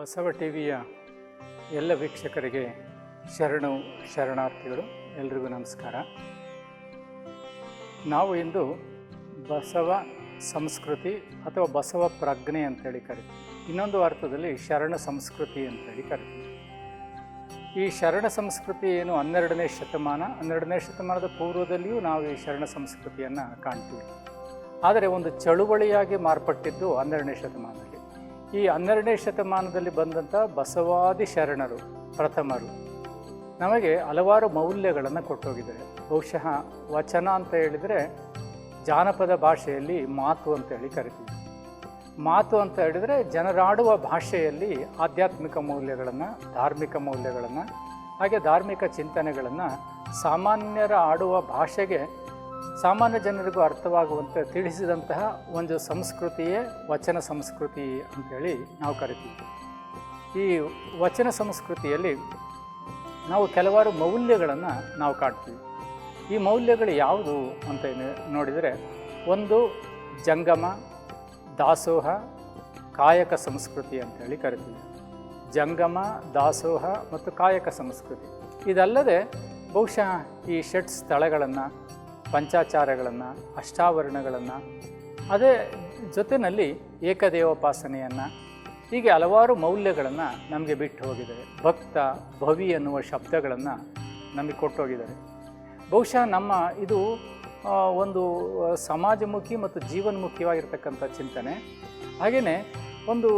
ಬಸವ ಟಿವಿಯ ಎಲ್ಲ ವೀಕ್ಷಕರಿಗೆ ಶರಣು ಶರಣಾರ್ಥಿಗಳು, ಎಲ್ರಿಗೂ ನಮಸ್ಕಾರ. ನಾವು ಇಂದು ಬಸವ ಸಂಸ್ಕೃತಿ ಅಥವಾ ಬಸವ ಪ್ರಜ್ಞೆ ಅಂತೇಳಿ ಕರಿತೀವಿ. ಇನ್ನೊಂದು ಅರ್ಥದಲ್ಲಿ ಶರಣ ಸಂಸ್ಕೃತಿ ಅಂತೇಳಿ ಕರಿತೀವಿ. ಈ ಶರಣ ಸಂಸ್ಕೃತಿ ಏನು? ಹನ್ನೆರಡನೇ ಶತಮಾನ. ಹನ್ನೆರಡನೇ ಶತಮಾನದ ಪೂರ್ವದಲ್ಲಿಯೂ ನಾವು ಈ ಶರಣ ಸಂಸ್ಕೃತಿಯನ್ನು ಕಾಣ್ತೀವಿ. ಆದರೆ ಒಂದು ಚಳುವಳಿಯಾಗಿ ಮಾರ್ಪಟ್ಟಿದ್ದು ಹನ್ನೆರಡನೇ ಶತಮಾನದಲ್ಲಿ ಈ ಹನ್ನೆರಡನೇ ಶತಮಾನದಲ್ಲಿ ಬಂದಂಥ ಬಸವಾದಿ ಶರಣರು, ಪ್ರಥಮರು, ನಮಗೆ ಹಲವಾರು ಮೌಲ್ಯಗಳನ್ನು ಕೊಟ್ಟೋಗಿದ್ದಾರೆ. ಬಹುಶಃ ವಚನ ಅಂತ ಹೇಳಿದರೆ ಜಾನಪದ ಭಾಷೆಯಲ್ಲಿ ಮಾತು ಅಂತೇಳಿ ಕರಿತೀವಿ. ಮಾತು ಅಂತ ಹೇಳಿದರೆ ಜನರಾಡುವ ಭಾಷೆಯಲ್ಲಿ ಆಧ್ಯಾತ್ಮಿಕ ಮೌಲ್ಯಗಳನ್ನು, ಧಾರ್ಮಿಕ ಮೌಲ್ಯಗಳನ್ನು, ಹಾಗೆ ಧಾರ್ಮಿಕ ಚಿಂತನೆಗಳನ್ನು ಸಾಮಾನ್ಯರ ಆಡುವ ಭಾಷೆಗೆ ಸಾಮಾನ್ಯ ಜನರಿಗೂ ಅರ್ಥವಾಗುವಂತೆ ತಿಳಿಸಿದಂತಹ ಒಂದು ಸಂಸ್ಕೃತಿಯೇ ವಚನ ಸಂಸ್ಕೃತಿ ಅಂತೇಳಿ ನಾವು ಕರಿತೀವಿ. ಈ ವಚನ ಸಂಸ್ಕೃತಿಯಲ್ಲಿ ನಾವು ಕೆಲವಾರು ಮೌಲ್ಯಗಳನ್ನು ನಾವು ಕಾಣ್ತೀವಿ. ಈ ಮೌಲ್ಯಗಳು ಯಾವುದು ಅಂತ ನೋಡಿದರೆ ಒಂದು ಜಂಗಮ, ದಾಸೋಹ, ಕಾಯಕ ಸಂಸ್ಕೃತಿ ಅಂತೇಳಿ ಕರಿತೀವಿ. ಜಂಗಮ, ದಾಸೋಹ ಮತ್ತು ಕಾಯಕ ಸಂಸ್ಕೃತಿ. ಇದಲ್ಲದೆ ಬಹುಶಃ ಈ ಷಟ್ ಸ್ಥಳಗಳನ್ನು ಪಂಚಾಚಾರಗಳನ್ನು, ಅಷ್ಟಾವರಣಗಳನ್ನು, ಅದೇ ಜೊತೆಯಲ್ಲಿ ಏಕದೇವೋಪಾಸನೆಯನ್ನು, ಹೀಗೆ ಹಲವಾರು ಮೌಲ್ಯಗಳನ್ನು ನಮಗೆ ಬಿಟ್ಟು ಹೋಗಿದ್ದಾರೆ. ಭಕ್ತ, ಭವಿ ಅನ್ನುವ ಶಬ್ದಗಳನ್ನು ನಮಗೆ ಕೊಟ್ಟೋಗಿದ್ದಾರೆ. ಬಹುಶಃ ನಮ್ಮ ಇದು ಒಂದು ಸಮಾಜಮುಖಿ ಮತ್ತು ಜೀವನ್ಮುಖಿಯಾಗಿರ್ತಕ್ಕಂಥ ಚಿಂತನೆ ಹಾಗೆಯೇ ಒಂದು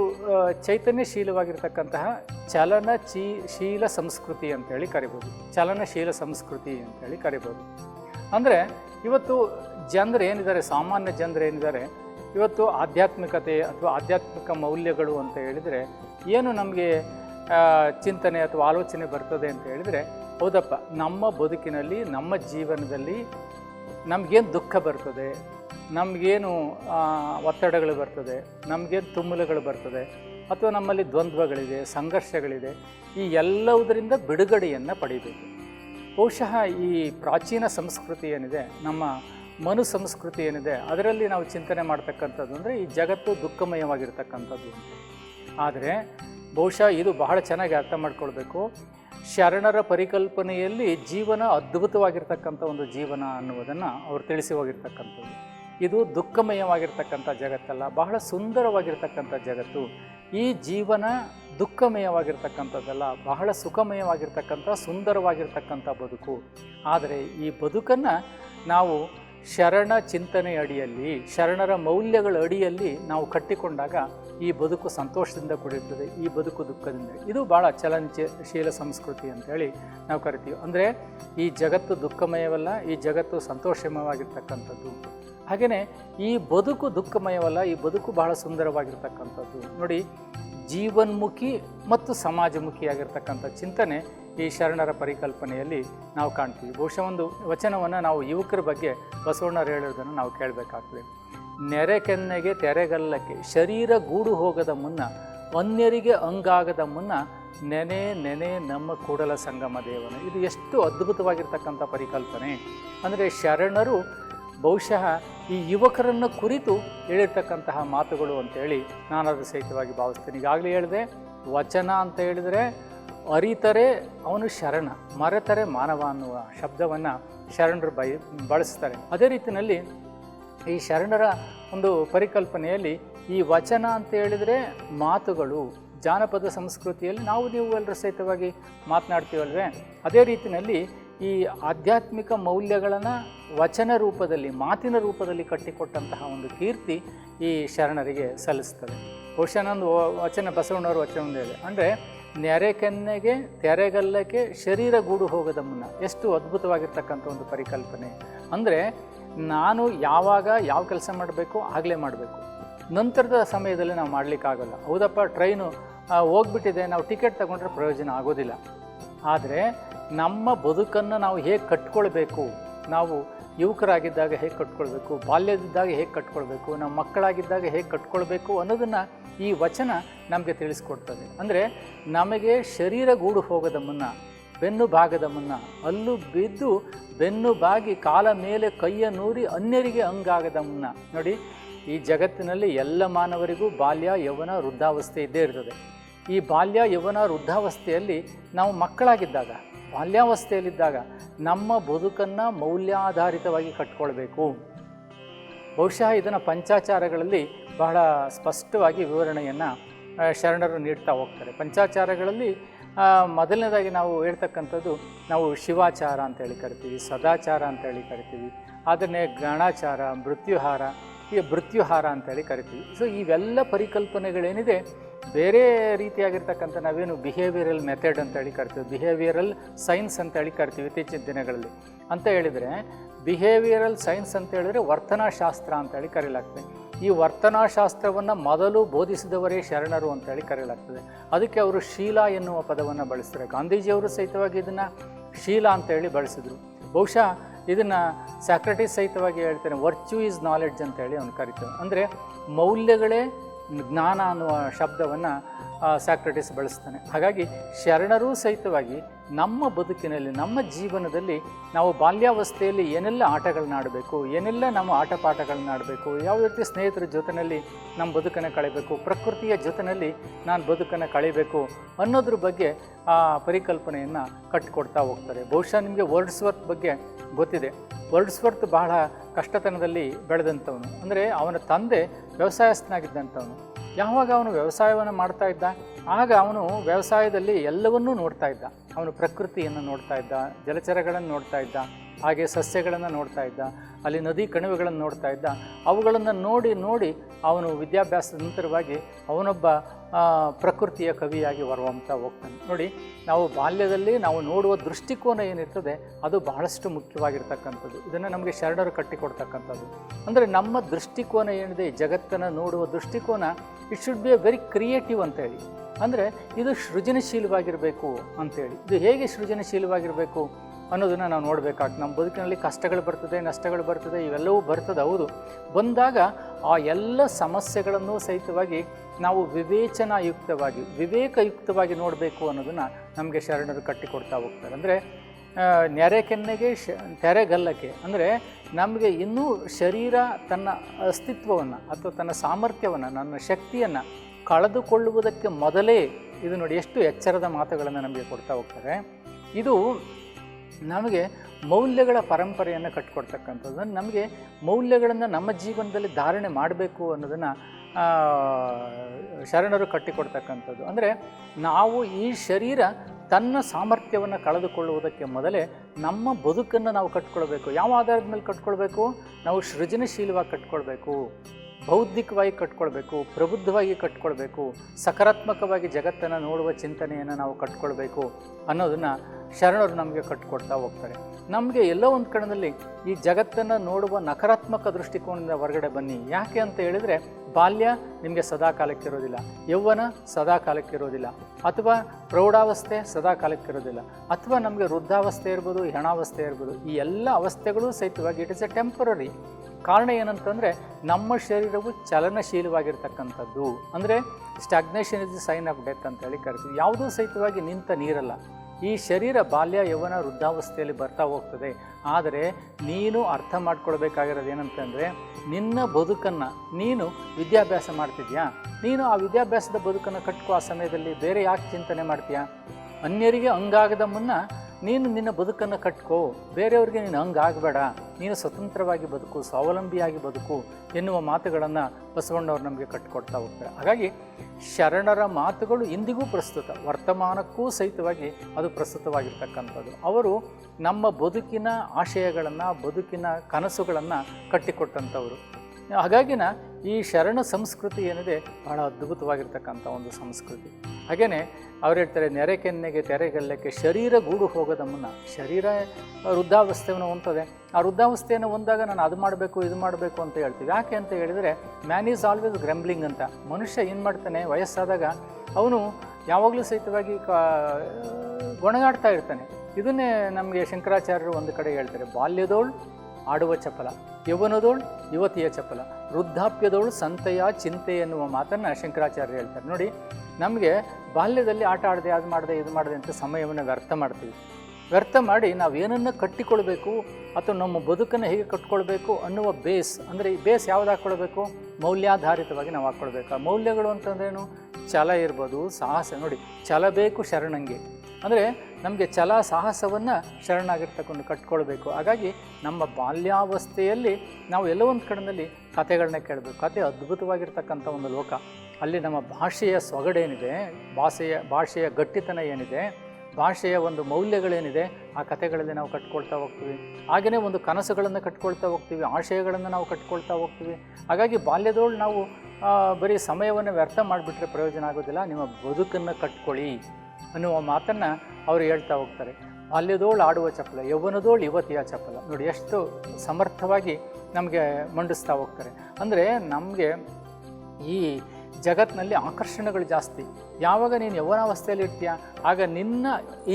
ಚೈತನ್ಯಶೀಲವಾಗಿರ್ತಕ್ಕಂತಹ ಚಲನ ಚೀ, ಶೀಲ ಸಂಸ್ಕೃತಿ ಅಂತೇಳಿ ಕರಿಬೋದು. ಚಲನಶೀಲ ಸಂಸ್ಕೃತಿ ಅಂತೇಳಿ ಕರಿಬೋದು. ಅಂದರೆ ಇವತ್ತು ಜನರು ಏನಿದ್ದಾರೆ, ಸಾಮಾನ್ಯ ಜನರು ಏನಿದ್ದಾರೆ, ಇವತ್ತು ಆಧ್ಯಾತ್ಮಿಕತೆ ಅಥವಾ ಆಧ್ಯಾತ್ಮಿಕ ಮೌಲ್ಯಗಳು ಅಂತ ಹೇಳಿದರೆ ಏನು ನಮಗೆ ಚಿಂತನೆ ಅಥವಾ ಆಲೋಚನೆ ಬರ್ತದೆ ಅಂತ ಹೇಳಿದರೆ, ಹೌದಪ್ಪ, ನಮ್ಮ ಬದುಕಿನಲ್ಲಿ, ನಮ್ಮ ಜೀವನದಲ್ಲಿ ನಮಗೇನು ದುಃಖ ಬರ್ತದೆ, ನಮಗೇನು ಒತ್ತಡಗಳು ಬರ್ತದೆ, ನಮಗೇನು ತುಮ್ಮಲುಗಳು ಬರ್ತದೆ, ಅಥವಾ ನಮ್ಮಲ್ಲಿ ದ್ವಂದ್ವಗಳಿದೆ, ಸಂಘರ್ಷಗಳಿದೆ, ಈ ಎಲ್ಲವುದರಿಂದ ಬಿಡುಗಡೆಯನ್ನು ಪಡಿಬೇಕು. ಬಹುಶಃ ಈ ಪ್ರಾಚೀನ ಸಂಸ್ಕೃತಿ ಏನಿದೆ, ನಮ್ಮ ಮನು ಸಂಸ್ಕೃತಿ ಏನಿದೆ, ಅದರಲ್ಲಿ ನಾವು ಚಿಂತನೆ ಮಾಡ್ತಕ್ಕಂಥದ್ದು ಅಂದರೆ ಈ ಜಗತ್ತು ದುಃಖಮಯವಾಗಿರ್ತಕ್ಕಂಥದ್ದು. ಆದರೆ ಬಹುಶಃ ಇದು ಬಹಳ ಚೆನ್ನಾಗಿ ಅರ್ಥ ಮಾಡ್ಕೊಳ್ಬೇಕು. ಶರಣರ ಪರಿಕಲ್ಪನೆಯಲ್ಲಿ ಜೀವನ ಅದ್ಭುತವಾಗಿರ್ತಕ್ಕಂಥ ಒಂದು ಜೀವನ ಅನ್ನುವುದನ್ನು ಅವರು ತಿಳಿಸಿ ಹೋಗಿರ್ತಕ್ಕಂಥದ್ದು. ಇದು ದುಃಖಮಯವಾಗಿರ್ತಕ್ಕಂಥ ಜಗತ್ತಲ್ಲ, ಬಹಳ ಸುಂದರವಾಗಿರ್ತಕ್ಕಂಥ ಜಗತ್ತು. ಈ ಜೀವನ ದುಃಖಮಯವಾಗಿರ್ತಕ್ಕಂಥದ್ದಲ್ಲ, ಬಹಳ ಸುಖಮಯವಾಗಿರ್ತಕ್ಕಂಥ, ಸುಂದರವಾಗಿರ್ತಕ್ಕಂಥ ಬದುಕು. ಆದರೆ ಈ ಬದುಕನ್ನು ನಾವು ಶರಣ ಚಿಂತನೆ ಅಡಿಯಲ್ಲಿ, ಶರಣರ ಮೌಲ್ಯಗಳ ಅಡಿಯಲ್ಲಿ ನಾವು ಕಟ್ಟಿಕೊಂಡಾಗ ಈ ಬದುಕು ಸಂತೋಷದಿಂದ ಕೂಡಿರ್ತದೆ, ಈ ಬದುಕು ದುಃಖದಿಂದ. ಇದು ಭಾಳ ಚಲನಶೀಲ ಸಂಸ್ಕೃತಿ ಅಂತೇಳಿ ನಾವು ಕರಿತೀವಿ. ಅಂದರೆ ಈ ಜಗತ್ತು ದುಃಖಮಯವಲ್ಲ, ಈ ಜಗತ್ತು ಸಂತೋಷಮಯವಾಗಿರ್ತಕ್ಕಂಥದ್ದು. ಹಾಗೆಯೇ ಈ ಬದುಕು ದುಃಖಮಯವಲ್ಲ, ಈ ಬದುಕು ಬಹಳ ಸುಂದರವಾಗಿರ್ತಕ್ಕಂಥದ್ದು. ನೋಡಿ ಜೀವನ್ಮುಖಿ ಮತ್ತು ಸಮಾಜಮುಖಿಯಾಗಿರ್ತಕ್ಕಂಥ ಚಿಂತನೆ ಈ ಶರಣರ ಪರಿಕಲ್ಪನೆಯಲ್ಲಿ ನಾವು ಕಾಣ್ತೀವಿ. ಬಹುಶಃ ಒಂದು ವಚನವನ್ನು ನಾವು ಯುವಕರ ಬಗ್ಗೆ ಬಸವಣ್ಣರು ಹೇಳೋದನ್ನು ನಾವು ಕೇಳಬೇಕಾಗ್ತದೆ. ನೆರೆ ಕೆನ್ನೆಗೆ ತೆರೆಗಲ್ಲಕ್ಕೆ, ಶರೀರ ಗೂಡು ಹೋಗದ ಮುನ್ನ, ಅನ್ಯರಿಗೆ ಅಂಗಾಗದ ಮುನ್ನ, ನೆನೆ ನೆನೆ ನಮ್ಮ ಕೂಡಲ ಸಂಗಮ ದೇವನ. ಇದು ಎಷ್ಟು ಅದ್ಭುತವಾಗಿರ್ತಕ್ಕಂಥ ಪರಿಕಲ್ಪನೆ. ಅಂದರೆ ಶರಣರು ಬಹುಶಃ ಈ ಯುವಕರನ್ನು ಕುರಿತು ಹೇಳಿರ್ತಕ್ಕಂತಹ ಮಾತುಗಳು ಅಂತೇಳಿ ನಾನು ಅದು ಸಹಿತವಾಗಿ ಭಾವಿಸ್ತೀನಿ. ಈಗಾಗಲೇ ಹೇಳಿದೆ, ವಚನ ಅಂತ ಹೇಳಿದರೆ ಅರಿತರೆ ಅವನು ಶರಣ, ಮರೆತರೆ ಮಾನವ ಅನ್ನುವ ಶಬ್ದವನ್ನು ಶರಣರು ಬೈ ಬಳಸ್ತಾರೆ. ಅದೇ ರೀತಿಯಲ್ಲಿ ಈ ಶರಣರ ಒಂದು ಪರಿಕಲ್ಪನೆಯಲ್ಲಿ ಈ ವಚನ ಅಂತ ಹೇಳಿದರೆ ಮಾತುಗಳು, ಜಾನಪದ ಸಂಸ್ಕೃತಿಯಲ್ಲಿ ನಾವು ನೀವು ಎಲ್ಲರ ಸಹಿತವಾಗಿ ಮಾತನಾಡ್ತೀವಲ್ವೇ? ಅದೇ ರೀತಿಯಲ್ಲಿ ಈ ಆಧ್ಯಾತ್ಮಿಕ ಮೌಲ್ಯಗಳನ್ನು ವಚನ ರೂಪದಲ್ಲಿ, ಮಾತಿನ ರೂಪದಲ್ಲಿ ಕಟ್ಟಿಕೊಟ್ಟಂತಹ ಒಂದು ಕೀರ್ತಿ ಈ ಶರಣರಿಗೆ ಸಲ್ಲಿಸ್ತದೆ. ಬಹುಶಃ ವಚನ, ಬಸವಣ್ಣವ್ರ ವಚನ ಇದೆ. ಅಂದರೆ ನೆರೆ ಕೆನ್ನೆಗೆ ತೆರೆಗಲ್ಲಕ್ಕೆ ಶರೀರ ಗೂಡು ಹೋಗದ ಮುನ್ನ, ಎಷ್ಟು ಅದ್ಭುತವಾಗಿರ್ತಕ್ಕಂಥ ಒಂದು ಪರಿಕಲ್ಪನೆ. ಅಂದರೆ ನಾನು ಯಾವಾಗ ಯಾವ ಕೆಲಸ ಮಾಡಬೇಕು, ಆಗಲೇ ಮಾಡಬೇಕು. ನಂತರದ ಸಮಯದಲ್ಲಿ ನಾವು ಮಾಡಲಿಕ್ಕಾಗಲ್ಲ. ಹೌದಪ್ಪ, ಟ್ರೈನು ಹೋಗ್ಬಿಟ್ಟಿದೆ, ನಾವು ಟಿಕೆಟ್ ತಗೊಂಡ್ರೆ ಪ್ರಯೋಜನ ಆಗೋದಿಲ್ಲ. ಆದರೆ ನಮ್ಮ ಬದುಕನ್ನು ನಾವು ಹೇಗೆ ಕಟ್ಕೊಳ್ಬೇಕು, ನಾವು ಯುವಕರಾಗಿದ್ದಾಗ ಹೇಗೆ ಕಟ್ಕೊಳ್ಬೇಕು, ಬಾಲ್ಯದಿದ್ದಾಗ ಹೇಗೆ ಕಟ್ಕೊಳ್ಬೇಕು, ನಮ್ಮ ಮಕ್ಕಳಾಗಿದ್ದಾಗ ಹೇಗೆ ಕಟ್ಕೊಳ್ಬೇಕು ಅನ್ನೋದನ್ನು ಈ ವಚನ ನಮಗೆ ತಿಳಿಸ್ಕೊಡ್ತದೆ. ಅಂದರೆ ನಮಗೆ ಶರೀರ ಗೂಡು ಹೋಗದ ಮುನ್ನ, ಬೆನ್ನು ಭಾಗದ ಮುನ್ನ ಅಲ್ಲು ಬಿದ್ದು ಬೆನ್ನು ಬಾಗಿ ಕಾಲ ಮೇಲೆ ಕೈಯ ನೂರಿ ಅನ್ಯರಿಗೆ ಹಂಗಾಗದ ಮುನ್ನ, ನೋಡಿ ಈ ಜಗತ್ತಿನಲ್ಲಿ ಎಲ್ಲ ಮಾನವರಿಗೂ ಬಾಲ್ಯ, ಯೌವನ, ವೃದ್ಧಾವಸ್ಥೆ ಇದ್ದೇ ಇರ್ತದೆ. ಈ ಬಾಲ್ಯ, ಯೌವನ, ವೃದ್ಧಾವಸ್ಥೆಯಲ್ಲಿ ನಾವು ಮಕ್ಕಳಾಗಿದ್ದಾಗ ಬಾಲ್ಯಾವಸ್ಥೆಯಲ್ಲಿದ್ದಾಗ ನಮ್ಮ ಬದುಕನ್ನು ಮೌಲ್ಯಾಧಾರಿತವಾಗಿ ಕಟ್ಕೊಳ್ಬೇಕು. ಬಹುಶಃ ಇದನ್ನು ಪಂಚಾಚಾರಗಳಲ್ಲಿ ಬಹಳ ಸ್ಪಷ್ಟವಾಗಿ ವಿವರಣೆಯನ್ನು ಶರಣರು ನೀಡ್ತಾ ಹೋಗ್ತಾರೆ. ಪಂಚಾಚಾರಗಳಲ್ಲಿ ಮೊದಲನೇದಾಗಿ ನಾವು ಹೇಳ್ತಕ್ಕಂಥದ್ದು ನಾವು ಶಿವಾಚಾರ ಅಂತೇಳಿ ಕರಿತೀವಿ, ಸದಾಚಾರ ಅಂತೇಳಿ ಕರಿತೀವಿ. ಅದನ್ನೇ ಗಣಾಚಾರ ಮೃತ್ಯುಹಾರ ಈ ಮೃತ್ಯುಹಾರ ಅಂತೇಳಿ ಕರಿತೀವಿ. ಸೊ ಇವೆಲ್ಲ ಪರಿಕಲ್ಪನೆಗಳೇನಿದೆ, ಬೇರೆ ರೀತಿಯಾಗಿರ್ತಕ್ಕಂಥ ನಾವೇನು ಬಿಹೇವಿಯರಲ್ ಮೆಥಡ್ ಅಂತೇಳಿ ಕರಿತೀವಿ ಬಿಹೇವಿಯರಲ್ ಸೈನ್ಸ್ ಅಂತೇಳಿ ಕರಿತೀವಿ ಇತ್ತೀಚಿನ ದಿನಗಳಲ್ಲಿ. ಅಂತ ಹೇಳಿದರೆ ಬಿಹೇವಿಯರಲ್ ಸೈನ್ಸ್ ಅಂತ ಹೇಳಿದರೆ ವರ್ತನಾಶಾಸ್ತ್ರ ಅಂತೇಳಿ ಕರೆಯಲಾಗ್ತದೆ ಈ ವರ್ತನಾಶಾಸ್ತ್ರವನ್ನು ಮೊದಲು ಬೋಧಿಸಿದವರೇ ಶರಣರು ಅಂತೇಳಿ ಕರೆಯಲಾಗ್ತದೆ ಅದಕ್ಕೆ ಅವರು ಶೀಲ ಎನ್ನುವ ಪದವನ್ನು ಬಳಸ್ತಾರೆ. ಗಾಂಧೀಜಿಯವರು ಸಹಿತವಾಗಿ ಇದನ್ನು ಶೀಲ ಅಂತೇಳಿ ಬಳಸಿದರು. ಬಹುಶಃ ಇದನ್ನು ಸ್ಯಾಕ್ರೆಟಿಸ್ ಸಹಿತವಾಗಿ ಹೇಳ್ತಾನೆ. ವರ್ಚ್ಯೂ ಈಸ್ ನಾಲೆಡ್ಜ್ ಅಂತ ಹೇಳಿ ಅವನು ಕರಿತಾನೆ. ಅಂದರೆ ಮೌಲ್ಯಗಳೇ ಜ್ಞಾನ ಅನ್ನುವ ಶಬ್ದವನ್ನು ಸ್ಯಾಕ್ರೆಟಿಸ್ ಬಳಸ್ತಾನೆ. ಹಾಗಾಗಿ ಶರಣರೂ ಸಹಿತವಾಗಿ ನಮ್ಮ ಬದುಕಿನಲ್ಲಿ, ನಮ್ಮ ಜೀವನದಲ್ಲಿ ನಾವು ಬಾಲ್ಯಾವಸ್ಥೆಯಲ್ಲಿ ಏನೆಲ್ಲ ಆಟಗಳನ್ನ ಆಡಬೇಕು ಏನೆಲ್ಲ ನಾವು ಆಟ ಪಾಠಗಳನ್ನ ಆಡಬೇಕು ಯಾವ ರೀತಿ ಸ್ನೇಹಿತರ ಜೊತೆಯಲ್ಲಿ ನಮ್ಮ ಬದುಕನ್ನು ಕಳಿಬೇಕು, ಪ್ರಕೃತಿಯ ಜೊತೆಯಲ್ಲಿ ನಾನು ಬದುಕನ್ನು ಕಳಿಬೇಕು ಅನ್ನೋದ್ರ ಬಗ್ಗೆ ಆ ಪರಿಕಲ್ಪನೆಯನ್ನು ಕಟ್ಟಿಕೊಡ್ತಾ ಹೋಗ್ತಾರೆ. ಬಹುಶಃ ನಿಮಗೆ ವರ್ಡ್ಸ್ವರ್ತ್ ಬಗ್ಗೆ ಗೊತ್ತಿದೆ. ವರ್ಡ್ಸ್ವರ್ತ್ ಬಹಳ ಕಷ್ಟತನದಲ್ಲಿ ಬೆಳೆದಂಥವನು. ಅಂದರೆ ಅವನ ತಂದೆ ವ್ಯವಸಾಯಸ್ಥನಾಗಿದ್ದಂಥವನು. ಯಾವಾಗ ಅವನು ವ್ಯವಸಾಯವನ್ನು ಮಾಡ್ತಾ ಇದ್ದ? ಆಗ ಅವನು ವ್ಯವಸಾಯದಲ್ಲಿ ಎಲ್ಲವನ್ನೂ ನೋಡ್ತಾ ಇದ್ದ. ಅವನು ಪ್ರಕೃತಿಯನ್ನು ನೋಡ್ತಾ ಇದ್ದ, ಜಲಚರಗಳನ್ನು ನೋಡ್ತಾ ಇದ್ದ, ಹಾಗೆ ಸಸ್ಯಗಳನ್ನು ನೋಡ್ತಾ ಇದ್ದ, ಅಲ್ಲಿ ನದಿ ಕಣಿವೆಗಳನ್ನು ನೋಡ್ತಾ ಇದ್ದ. ಅವುಗಳನ್ನು ನೋಡಿ ನೋಡಿ ಅವನು ವಿದ್ಯಾಭ್ಯಾಸದ ನಂತರವಾಗಿ ಅವನೊಬ್ಬ ಪ್ರಕೃತಿಯ ಕವಿಯಾಗಿ ಹೊರಹೊಮ್ತಾ ಹೋಗ್ತಾನೆ. ನೋಡಿ, ನಾವು ಬಾಲ್ಯದಲ್ಲಿ ನಾವು ನೋಡುವ ದೃಷ್ಟಿಕೋನ ಏನಿರ್ತದೆ, ಅದು ಬಹಳಷ್ಟು ಮುಖ್ಯವಾಗಿರ್ತಕ್ಕಂಥದ್ದು. ಇದನ್ನು ನಮಗೆ ಶರಣರು ಕಟ್ಟಿಕೊಡ್ತಕ್ಕಂಥದ್ದು. ಅಂದರೆ ನಮ್ಮ ದೃಷ್ಟಿಕೋನ ಏನಿದೆ, ಈ ಜಗತ್ತನ್ನು ನೋಡುವ ದೃಷ್ಟಿಕೋನ it should be a very creative ಅಂತೇಳಿ. ಅಂದರೆ ಇದು ಸೃಜನಶೀಲವಾಗಿರಬೇಕು ಅಂತೇಳಿ. ಇದು ಹೇಗೆ ಸೃಜನಶೀಲವಾಗಿರಬೇಕು ಅನ್ನೋದನ್ನು ನಾವು ನೋಡಬೇಕಾಗ್ತದೆ. ನಮ್ಮ ಬದುಕಿನಲ್ಲಿ ಕಷ್ಟಗಳು ಬರ್ತದೆ, ನಷ್ಟಗಳು ಬರ್ತದೆ, ಇವೆಲ್ಲವೂ ಬರ್ತದೆ, ಹೌದು. ಬಂದಾಗ ಆ ಎಲ್ಲ ಸಮಸ್ಯೆಗಳನ್ನು ಸಹಿತವಾಗಿ ನಾವು ವಿವೇಚನಾಯುಕ್ತವಾಗಿ, ವಿವೇಕಯುಕ್ತವಾಗಿ ನೋಡಬೇಕು ಅನ್ನೋದನ್ನು ನಮಗೆ ಶರಣರು ಕಟ್ಟಿಕೊಡ್ತಾ ಹೋಗ್ತಾರೆ. ಅಂದರೆ ನೆರೆ ಕೆನ್ನೆಗೆ ಶ, ತೆರೆಗಲ್ಲಕ್ಕೆ. ಅಂದರೆ ನಮಗೆ ಇನ್ನೂ ಶರೀರ ತನ್ನ ಅಸ್ತಿತ್ವವನ್ನು ಅಥವಾ ತನ್ನ ಸಾಮರ್ಥ್ಯವನ್ನು, ನನ್ನ ಶಕ್ತಿಯನ್ನು ಕಳೆದುಕೊಳ್ಳುವುದಕ್ಕೆ ಮೊದಲೇ ಇದು ನೋಡಿ ಎಷ್ಟು ಎಚ್ಚರದ ಮಾತುಗಳನ್ನು ನಮಗೆ ಕೊಡ್ತಾ ಹೋಗ್ತಾರೆ. ಇದು ನಮಗೆ ಮೌಲ್ಯಗಳ ಪರಂಪರೆಯನ್ನು ಕಟ್ಕೊಡ್ತಕ್ಕಂಥದ್ದು. ನಮಗೆ ಮೌಲ್ಯಗಳನ್ನು ನಮ್ಮ ಜೀವನದಲ್ಲಿ ಧಾರಣೆ ಮಾಡಬೇಕು ಅನ್ನೋದನ್ನು ಶರಣರು ಕಟ್ಟಿಕೊಡ್ತಕ್ಕಂಥದ್ದು. ಅಂದರೆ ನಾವು ಈ ಶರೀರ ತನ್ನ ಸಾಮರ್ಥ್ಯವನ್ನು ಕಳೆದುಕೊಳ್ಳುವುದಕ್ಕೆ ಮೊದಲೇ ನಮ್ಮ ಬದುಕನ್ನು ನಾವು ಕಟ್ಕೊಳ್ಬೇಕು. ಯಾವ ಆಧಾರದ ಮೇಲೆ ಕಟ್ಕೊಳ್ಬೇಕು? ನಾವು ಸೃಜನಶೀಲವಾಗಿ ಕಟ್ಕೊಳ್ಬೇಕು. ಬೌದ್ಧಿಕವಾಗಿ ಕಟ್ಕೊಳ್ಬೇಕು. ಪ್ರಬುದ್ಧವಾಗಿ ಕಟ್ಕೊಳ್ಬೇಕು. ಸಕಾರಾತ್ಮಕವಾಗಿ ಜಗತ್ತನ್ನು ನೋಡುವ ಚಿಂತನೆಯನ್ನು ನಾವು ಕಟ್ಕೊಳ್ಬೇಕು ಅನ್ನೋದನ್ನು ಶರಣರು ನಮಗೆ ಕಟ್ಕೊಡ್ತಾ ಹೋಗ್ತಾರೆ. ನಮಗೆ ಎಲ್ಲೋ ಒಂದು ಕಣದಲ್ಲಿ ಈ ಜಗತ್ತನ್ನು ನೋಡುವ ನಕಾರಾತ್ಮಕ ದೃಷ್ಟಿಕೋನದಿಂದ ಹೊರಗಡೆ ಬನ್ನಿ. ಯಾಕೆ ಅಂತ ಹೇಳಿದರೆ ಬಾಲ್ಯ ನಿಮಗೆ ಸದಾ ಕಾಲಕ್ಕಿರೋದಿಲ್ಲ. ಯೌವನ ಸದಾ ಕಾಲಕ್ಕಿರೋದಿಲ್ಲ. ಅಥವಾ ಪ್ರೌಢಾವಸ್ಥೆ ಸದಾ ಕಾಲಕ್ಕಿರೋದಿಲ್ಲ. ಅಥವಾ ನಮಗೆ ವೃದ್ಧಾವಸ್ಥೆ ಇರ್ಬೋದು, ಹೆಣಾವಸ್ಥೆ ಇರ್ಬೋದು, ಈ ಎಲ್ಲ ಅವಸ್ಥೆಗಳು ಸಹಿತವಾಗಿ ಇಟ್ ಇಸ್ ಎ ಟೆಂಪರರಿ ಕಾರಣ ಏನಂತಂದರೆ ನಮ್ಮ ಶರೀರವು ಚಲನಶೀಲವಾಗಿರ್ತಕ್ಕಂಥದ್ದು. ಅಂದರೆ stagnation is the sign of death ಅಂತೇಳಿ ಕರಿತೀವಿ. ಯಾವುದೂ ಸಹಿತವಾಗಿ ನಿಂತ ನೀರಲ್ಲ. ಈ ಶರೀರ ಬಾಲ್ಯ, ಯೌವನ, ವೃದ್ಧಾವಸ್ಥೆಯಲ್ಲಿ ಬರ್ತಾ ಹೋಗ್ತದೆ. ಆದರೆ ನೀನು ಅರ್ಥ ಮಾಡ್ಕೊಳ್ಬೇಕಾಗಿರೋದು ಏನಂತಂದರೆ, ನಿನ್ನ ಬದುಕನ್ನು ನೀನು ವಿದ್ಯಾಭ್ಯಾಸ ಮಾಡ್ತಿದ್ಯಾ? ನೀನು ಆ ವಿದ್ಯಾಭ್ಯಾಸದ ಬದುಕನ್ನು ಕಟ್ಕೋ ಆ ಸಮಯದಲ್ಲಿ ಬೇರೆ ಯಾಕೆ ಚಿಂತನೆ ಮಾಡ್ತೀಯಾ? ಅನ್ಯರಿಗೆ ಹಂಗಾಗದ ಮುನ್ನ ನೀನು ನಿನ್ನ ಬದುಕನ್ನು ಕಟ್ಕೋ. ಬೇರೆಯವ್ರಿಗೆ ನೀನು ಹಂಗಾಗಬೇಡ. ನೀನು ಸ್ವತಂತ್ರವಾಗಿ ಬದುಕು, ಸ್ವಾವಲಂಬಿಯಾಗಿ ಬದುಕು ಎನ್ನುವ ಮಾತುಗಳನ್ನು ಬಸವಣ್ಣವ್ರು ನಮಗೆ ಕಟ್ಟಿಕೊಡ್ತಾ ಹೋಗ್ತಾರೆ. ಹಾಗಾಗಿ ಶರಣರ ಮಾತುಗಳು ಇಂದಿಗೂ ಪ್ರಸ್ತುತ, ವರ್ತಮಾನಕ್ಕೂ ಸಹಿತವಾಗಿ ಅದು ಪ್ರಸ್ತುತವಾಗಿರ್ತಕ್ಕಂಥದ್ದು. ಅವರು ನಮ್ಮ ಬದುಕಿನ ಆಶಯಗಳನ್ನು, ಬದುಕಿನ ಕನಸುಗಳನ್ನು ಕಟ್ಟಿಕೊಟ್ಟಂಥವರು. ಹಾಗಾಗಿನ ಈ ಶರಣ ಸಂಸ್ಕೃತಿ ಏನಿದೆ ಬಹಳ ಅದ್ಭುತವಾಗಿರ್ತಕ್ಕಂಥ ಒಂದು ಸಂಸ್ಕೃತಿ. ಹಾಗೆಯೇ ಅವ್ರು ಹೇಳ್ತಾರೆ, ನೆರೆ ಕೆನ್ನೆಗೆ ತೆರೆಗಲ್ಲಕ್ಕೆ ಶರೀರ ಗೂಡು ಹೋಗೋದ ಮುನ್ನ ಶರೀರ ವೃದ್ಧಾವಸ್ಥೆಯನ್ನು ಹೊಂತದೆ ಆ ವೃದ್ಧಾವಸ್ಥೆಯನ್ನು ಹೊಂದಾಗ ನಾನು ಅದು ಮಾಡಬೇಕು, ಇದು ಮಾಡಬೇಕು ಅಂತ ಹೇಳ್ತೀವಿ. ಯಾಕೆ ಅಂತ ಹೇಳಿದರೆ, ಮ್ಯಾನ್ ಈಸ್ ಆಲ್ವೇಸ್ ಗ್ರಂಬ್ಲಿಂಗ್ ಅಂತ. ಮನುಷ್ಯ ಏನು ಮಾಡ್ತಾನೆ, ವಯಸ್ಸಾದಾಗ ಅವನು ಯಾವಾಗಲೂ ಸಹಿತವಾಗಿ ಗೊಣಗಾಡ್ತಾ ಇರ್ತಾನೆ. ಇದನ್ನೇ ನಮಗೆ ಶಂಕರಾಚಾರ್ಯರು ಒಂದು ಕಡೆ ಹೇಳ್ತಾರೆ, ಬಾಲ್ಯದೋಳು ಆಡುವ ಚಪಲ ಯೌವನದೋಳು ಯುವತಿಯ ಚಪಲ ವೃದ್ಧಾಪ್ಯದೋಳು ಸಂತೆಯ ಚಿಂತೆ ಎನ್ನುವ ಮಾತನ್ನು ಶಂಕರಾಚಾರ್ಯ ಹೇಳ್ತಾರೆ. ನೋಡಿ, ನಮಗೆ ಬಾಲ್ಯದಲ್ಲಿ ಆಟ ಆಡದೆ, ಅದು ಮಾಡದೆ, ಇದು ಮಾಡದೆ ಅಂತ ಸಮಯವನ್ನು ವ್ಯರ್ಥ ಮಾಡ್ತೀವಿ. ವ್ಯರ್ಥ ಮಾಡಿ ನಾವು ಏನನ್ನು ಕಟ್ಟಿಕೊಳ್ಬೇಕು, ಅಥವಾ ನಮ್ಮ ಬದುಕನ್ನು ಹೇಗೆ ಕಟ್ಕೊಳ್ಬೇಕು ಅನ್ನುವ ಬೇಸ್, ಅಂದರೆ ಈ ಬೇಸ್ ಯಾವ್ದು ಹಾಕ್ಕೊಳ್ಬೇಕು ಮೌಲ್ಯಾಧಾರಿತವಾಗಿ ನಾವು ಹಾಕ್ಕೊಳ್ಬೇಕು ಆ ಮೌಲ್ಯಗಳು ಅಂತಂದ್ರೇನು ಛಲ ಇರ್ಬೋದು, ಸಾಹಸ. ನೋಡಿ, ಛಲ ಬೇಕು, ಶರಣಂಗೆ. ಅಂದರೆ ನಮಗೆ ಛಲ ಸಾಹಸವನ್ನು ಶರಣಾಗಿರ್ತಕ್ಕೊಂಡು ಕಟ್ಕೊಳ್ಬೇಕು. ಹಾಗಾಗಿ ನಮ್ಮ ಬಾಲ್ಯಾವಸ್ಥೆಯಲ್ಲಿ ನಾವು ಎಲ್ಲೋ ಒಂದು ಕಡೆಯಲ್ಲಿ ಕಥೆಗಳನ್ನೇ ಕೇಳಬೇಕು. ಕತೆ ಅದ್ಭುತವಾಗಿರ್ತಕ್ಕಂಥ ಒಂದು ಲೋಕ. ಅಲ್ಲಿ ನಮ್ಮ ಭಾಷೆಯ ಸೊಗಡೇನಿದೆ, ಭಾಷೆಯ ಭಾಷೆಯ ಗಟ್ಟಿತನ ಏನಿದೆ, ಭಾಷೆಯ ಒಂದು ಮೌಲ್ಯಗಳೇನಿದೆ, ಆ ಕಥೆಗಳಲ್ಲಿ ನಾವು ಕಟ್ಕೊಳ್ತಾ ಹೋಗ್ತೀವಿ. ಹಾಗೆಯೇ ಒಂದು ಕನಸುಗಳನ್ನು ಕಟ್ಕೊಳ್ತಾ ಹೋಗ್ತೀವಿ, ಆಶಯಗಳನ್ನು ನಾವು ಕಟ್ಕೊಳ್ತಾ ಹೋಗ್ತೀವಿ. ಹಾಗಾಗಿ ಬಾಲ್ಯದೊಳು ನಾವು ಬರೀ ಸಮಯವನ್ನು ವ್ಯರ್ಥ ಮಾಡಿಬಿಟ್ರೆ ಪ್ರಯೋಜನ ಆಗೋದಿಲ್ಲ. ನಿಮ್ಮ ಬದುಕನ್ನು ಕಟ್ಕೊಳ್ಳಿ. ಅನ್ನುವ ಮಾತನ್ನು ಅವರು ಹೇಳ್ತಾ ಹೋಗ್ತಾರೆ. ಬಾಲ್ಯದೋಳು ಆಡುವ ಚಪ್ಪಲ, ಯೌವನದೋಳು ಯುವತಿಯ ಚಪ್ಪಲ. ನೋಡಿ, ಎಷ್ಟು ಸಮರ್ಥವಾಗಿ ನಮಗೆ ಮಂಡಿಸ್ತಾ ಹೋಗ್ತಾರೆ. ಅಂದರೆ ನಮಗೆ ಈ ಜಗತ್ತಿನಲ್ಲಿ ಆಕರ್ಷಣೆಗಳು ಜಾಸ್ತಿ. ಯಾವಾಗ ನೀನು ಯೌವನಾವಸ್ಥೆಯಲ್ಲಿ ಇರ್ತೀಯ, ಆಗ ನಿನ್ನ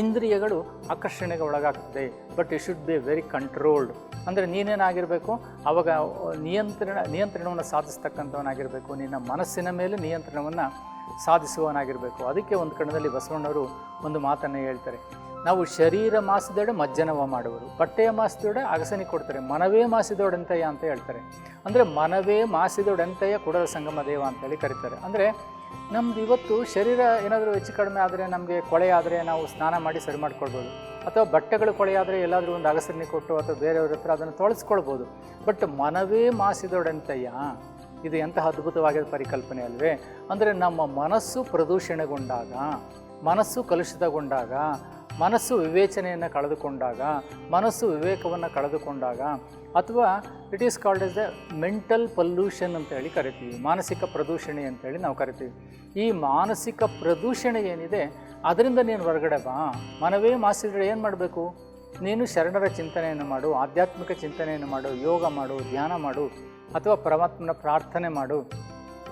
ಇಂದ್ರಿಯಗಳು ಆಕರ್ಷಣೆಗೆ ಒಳಗಾಗ್ತದೆ. But you should be very controlled ಅಂದರೆ ನೀನೇನಾಗಿರಬೇಕು? ಆವಾಗ ನಿಯಂತ್ರಣ, ನಿಯಂತ್ರಣವನ್ನು ಸಾಧಿಸ್ತಕ್ಕಂಥವನಾಗಿರಬೇಕು. ನಿನ್ನ ಮನಸ್ಸಿನ ಮೇಲೆ ನಿಯಂತ್ರಣವನ್ನು ಸಾಧಿಸುವವನಾಗಿರಬೇಕು. ಅದಕ್ಕೆ ಒಂದು ಕಣದಲ್ಲಿ ಬಸವಣ್ಣವರು ಒಂದು ಮಾತನ್ನು ಹೇಳ್ತಾರೆ. ನಾವು ಶರೀರ ಮಾಸಿದೊಡೆ ಮಜ್ಜನವ ಮಾಡುವರು. ಬಟ್ಟೆಯ ಮಾಸಿದೊಡೆ ಅಗಸನಿ ಕೊಡ್ತಾರೆ. ಮನವೇ ಮಾಸಿದೊಡಂತಯ್ಯ ಅಂತ ಹೇಳ್ತಾರೆ. ಅಂದರೆ ಮನವೇ ಮಾಸಿದೊಡಂತಯ್ಯ ಕುಡದ ಸಂಗಮ ದೇವ ಅಂತೇಳಿ ಕರೀತಾರೆ. ಅಂದರೆ ನಮ್ದು ಇವತ್ತು ಶರೀರ ಏನಾದರೂ ಹೆಚ್ಚು ಕಡಿಮೆ ಆದರೆ ನಮಗೆ ಕೊಳೆ ಆದರೆ ನಾವು ಸ್ನಾನ ಮಾಡಿ ಸರಿ ಮಾಡ್ಕೊಳ್ಬೋದು. ಅಥವಾ ಬಟ್ಟೆಗಳು ಕೊಳೆ ಆದರೆ ಎಲ್ಲಾದರೂ ಒಂದು ಅಗಸನಿ ಕೊಟ್ಟು ಅಥವಾ ಬೇರೆಯವ್ರ ಹತ್ರ ಅದನ್ನು ತೊಳಸ್ಕೊಳ್ಬೋದು. ಬಟ್ ಮನವೇ ಮಾಸಿದೊಡಂತೆಯ ಇದು ಎಂತಹ ಅದ್ಭುತವಾಗಿರೋ ಪರಿಕಲ್ಪನೆ ಅಲ್ವೇ? ಅಂದರೆ ನಮ್ಮ ಮನಸ್ಸು ಪ್ರದೂಷಣೆಗೊಂಡಾಗ, ಮನಸ್ಸು ಕಲುಷಿತಗೊಂಡಾಗ, ಮನಸ್ಸು ವಿವೇಚನೆಯನ್ನು ಕಳೆದುಕೊಂಡಾಗ, ಮನಸ್ಸು ವಿವೇಕವನ್ನು ಕಳೆದುಕೊಂಡಾಗ, ಅಥವಾ it is called as the mental pollution ಅಂತ ಹೇಳಿ ಕರಿತೀವಿ, ಮಾನಸಿಕ ಪ್ರದೂಷಣೆ ಅಂತೇಳಿ ನಾವು ಕರಿತೀವಿ. ಈ ಮಾನಸಿಕ ಪ್ರದೂಷಣೆ ಏನಿದೆ, ಅದರಿಂದ ನೀನು ಹೊರಗಡೆ ಬಾ, ಮನವೇ ಮಾಸಿದ್ರೆ ಏನು ಮಾಡಬೇಕು? ನೀನು ಶರಣರ ಚಿಂತನೆಯನ್ನು ಮಾಡು, ಆಧ್ಯಾತ್ಮಿಕ ಚಿಂತನೆಯನ್ನು ಮಾಡು, ಯೋಗ ಮಾಡು, ಧ್ಯಾನ ಮಾಡು, ಅಥವಾ ಪರಮಾತ್ಮನ ಪ್ರಾರ್ಥನೆ ಮಾಡು.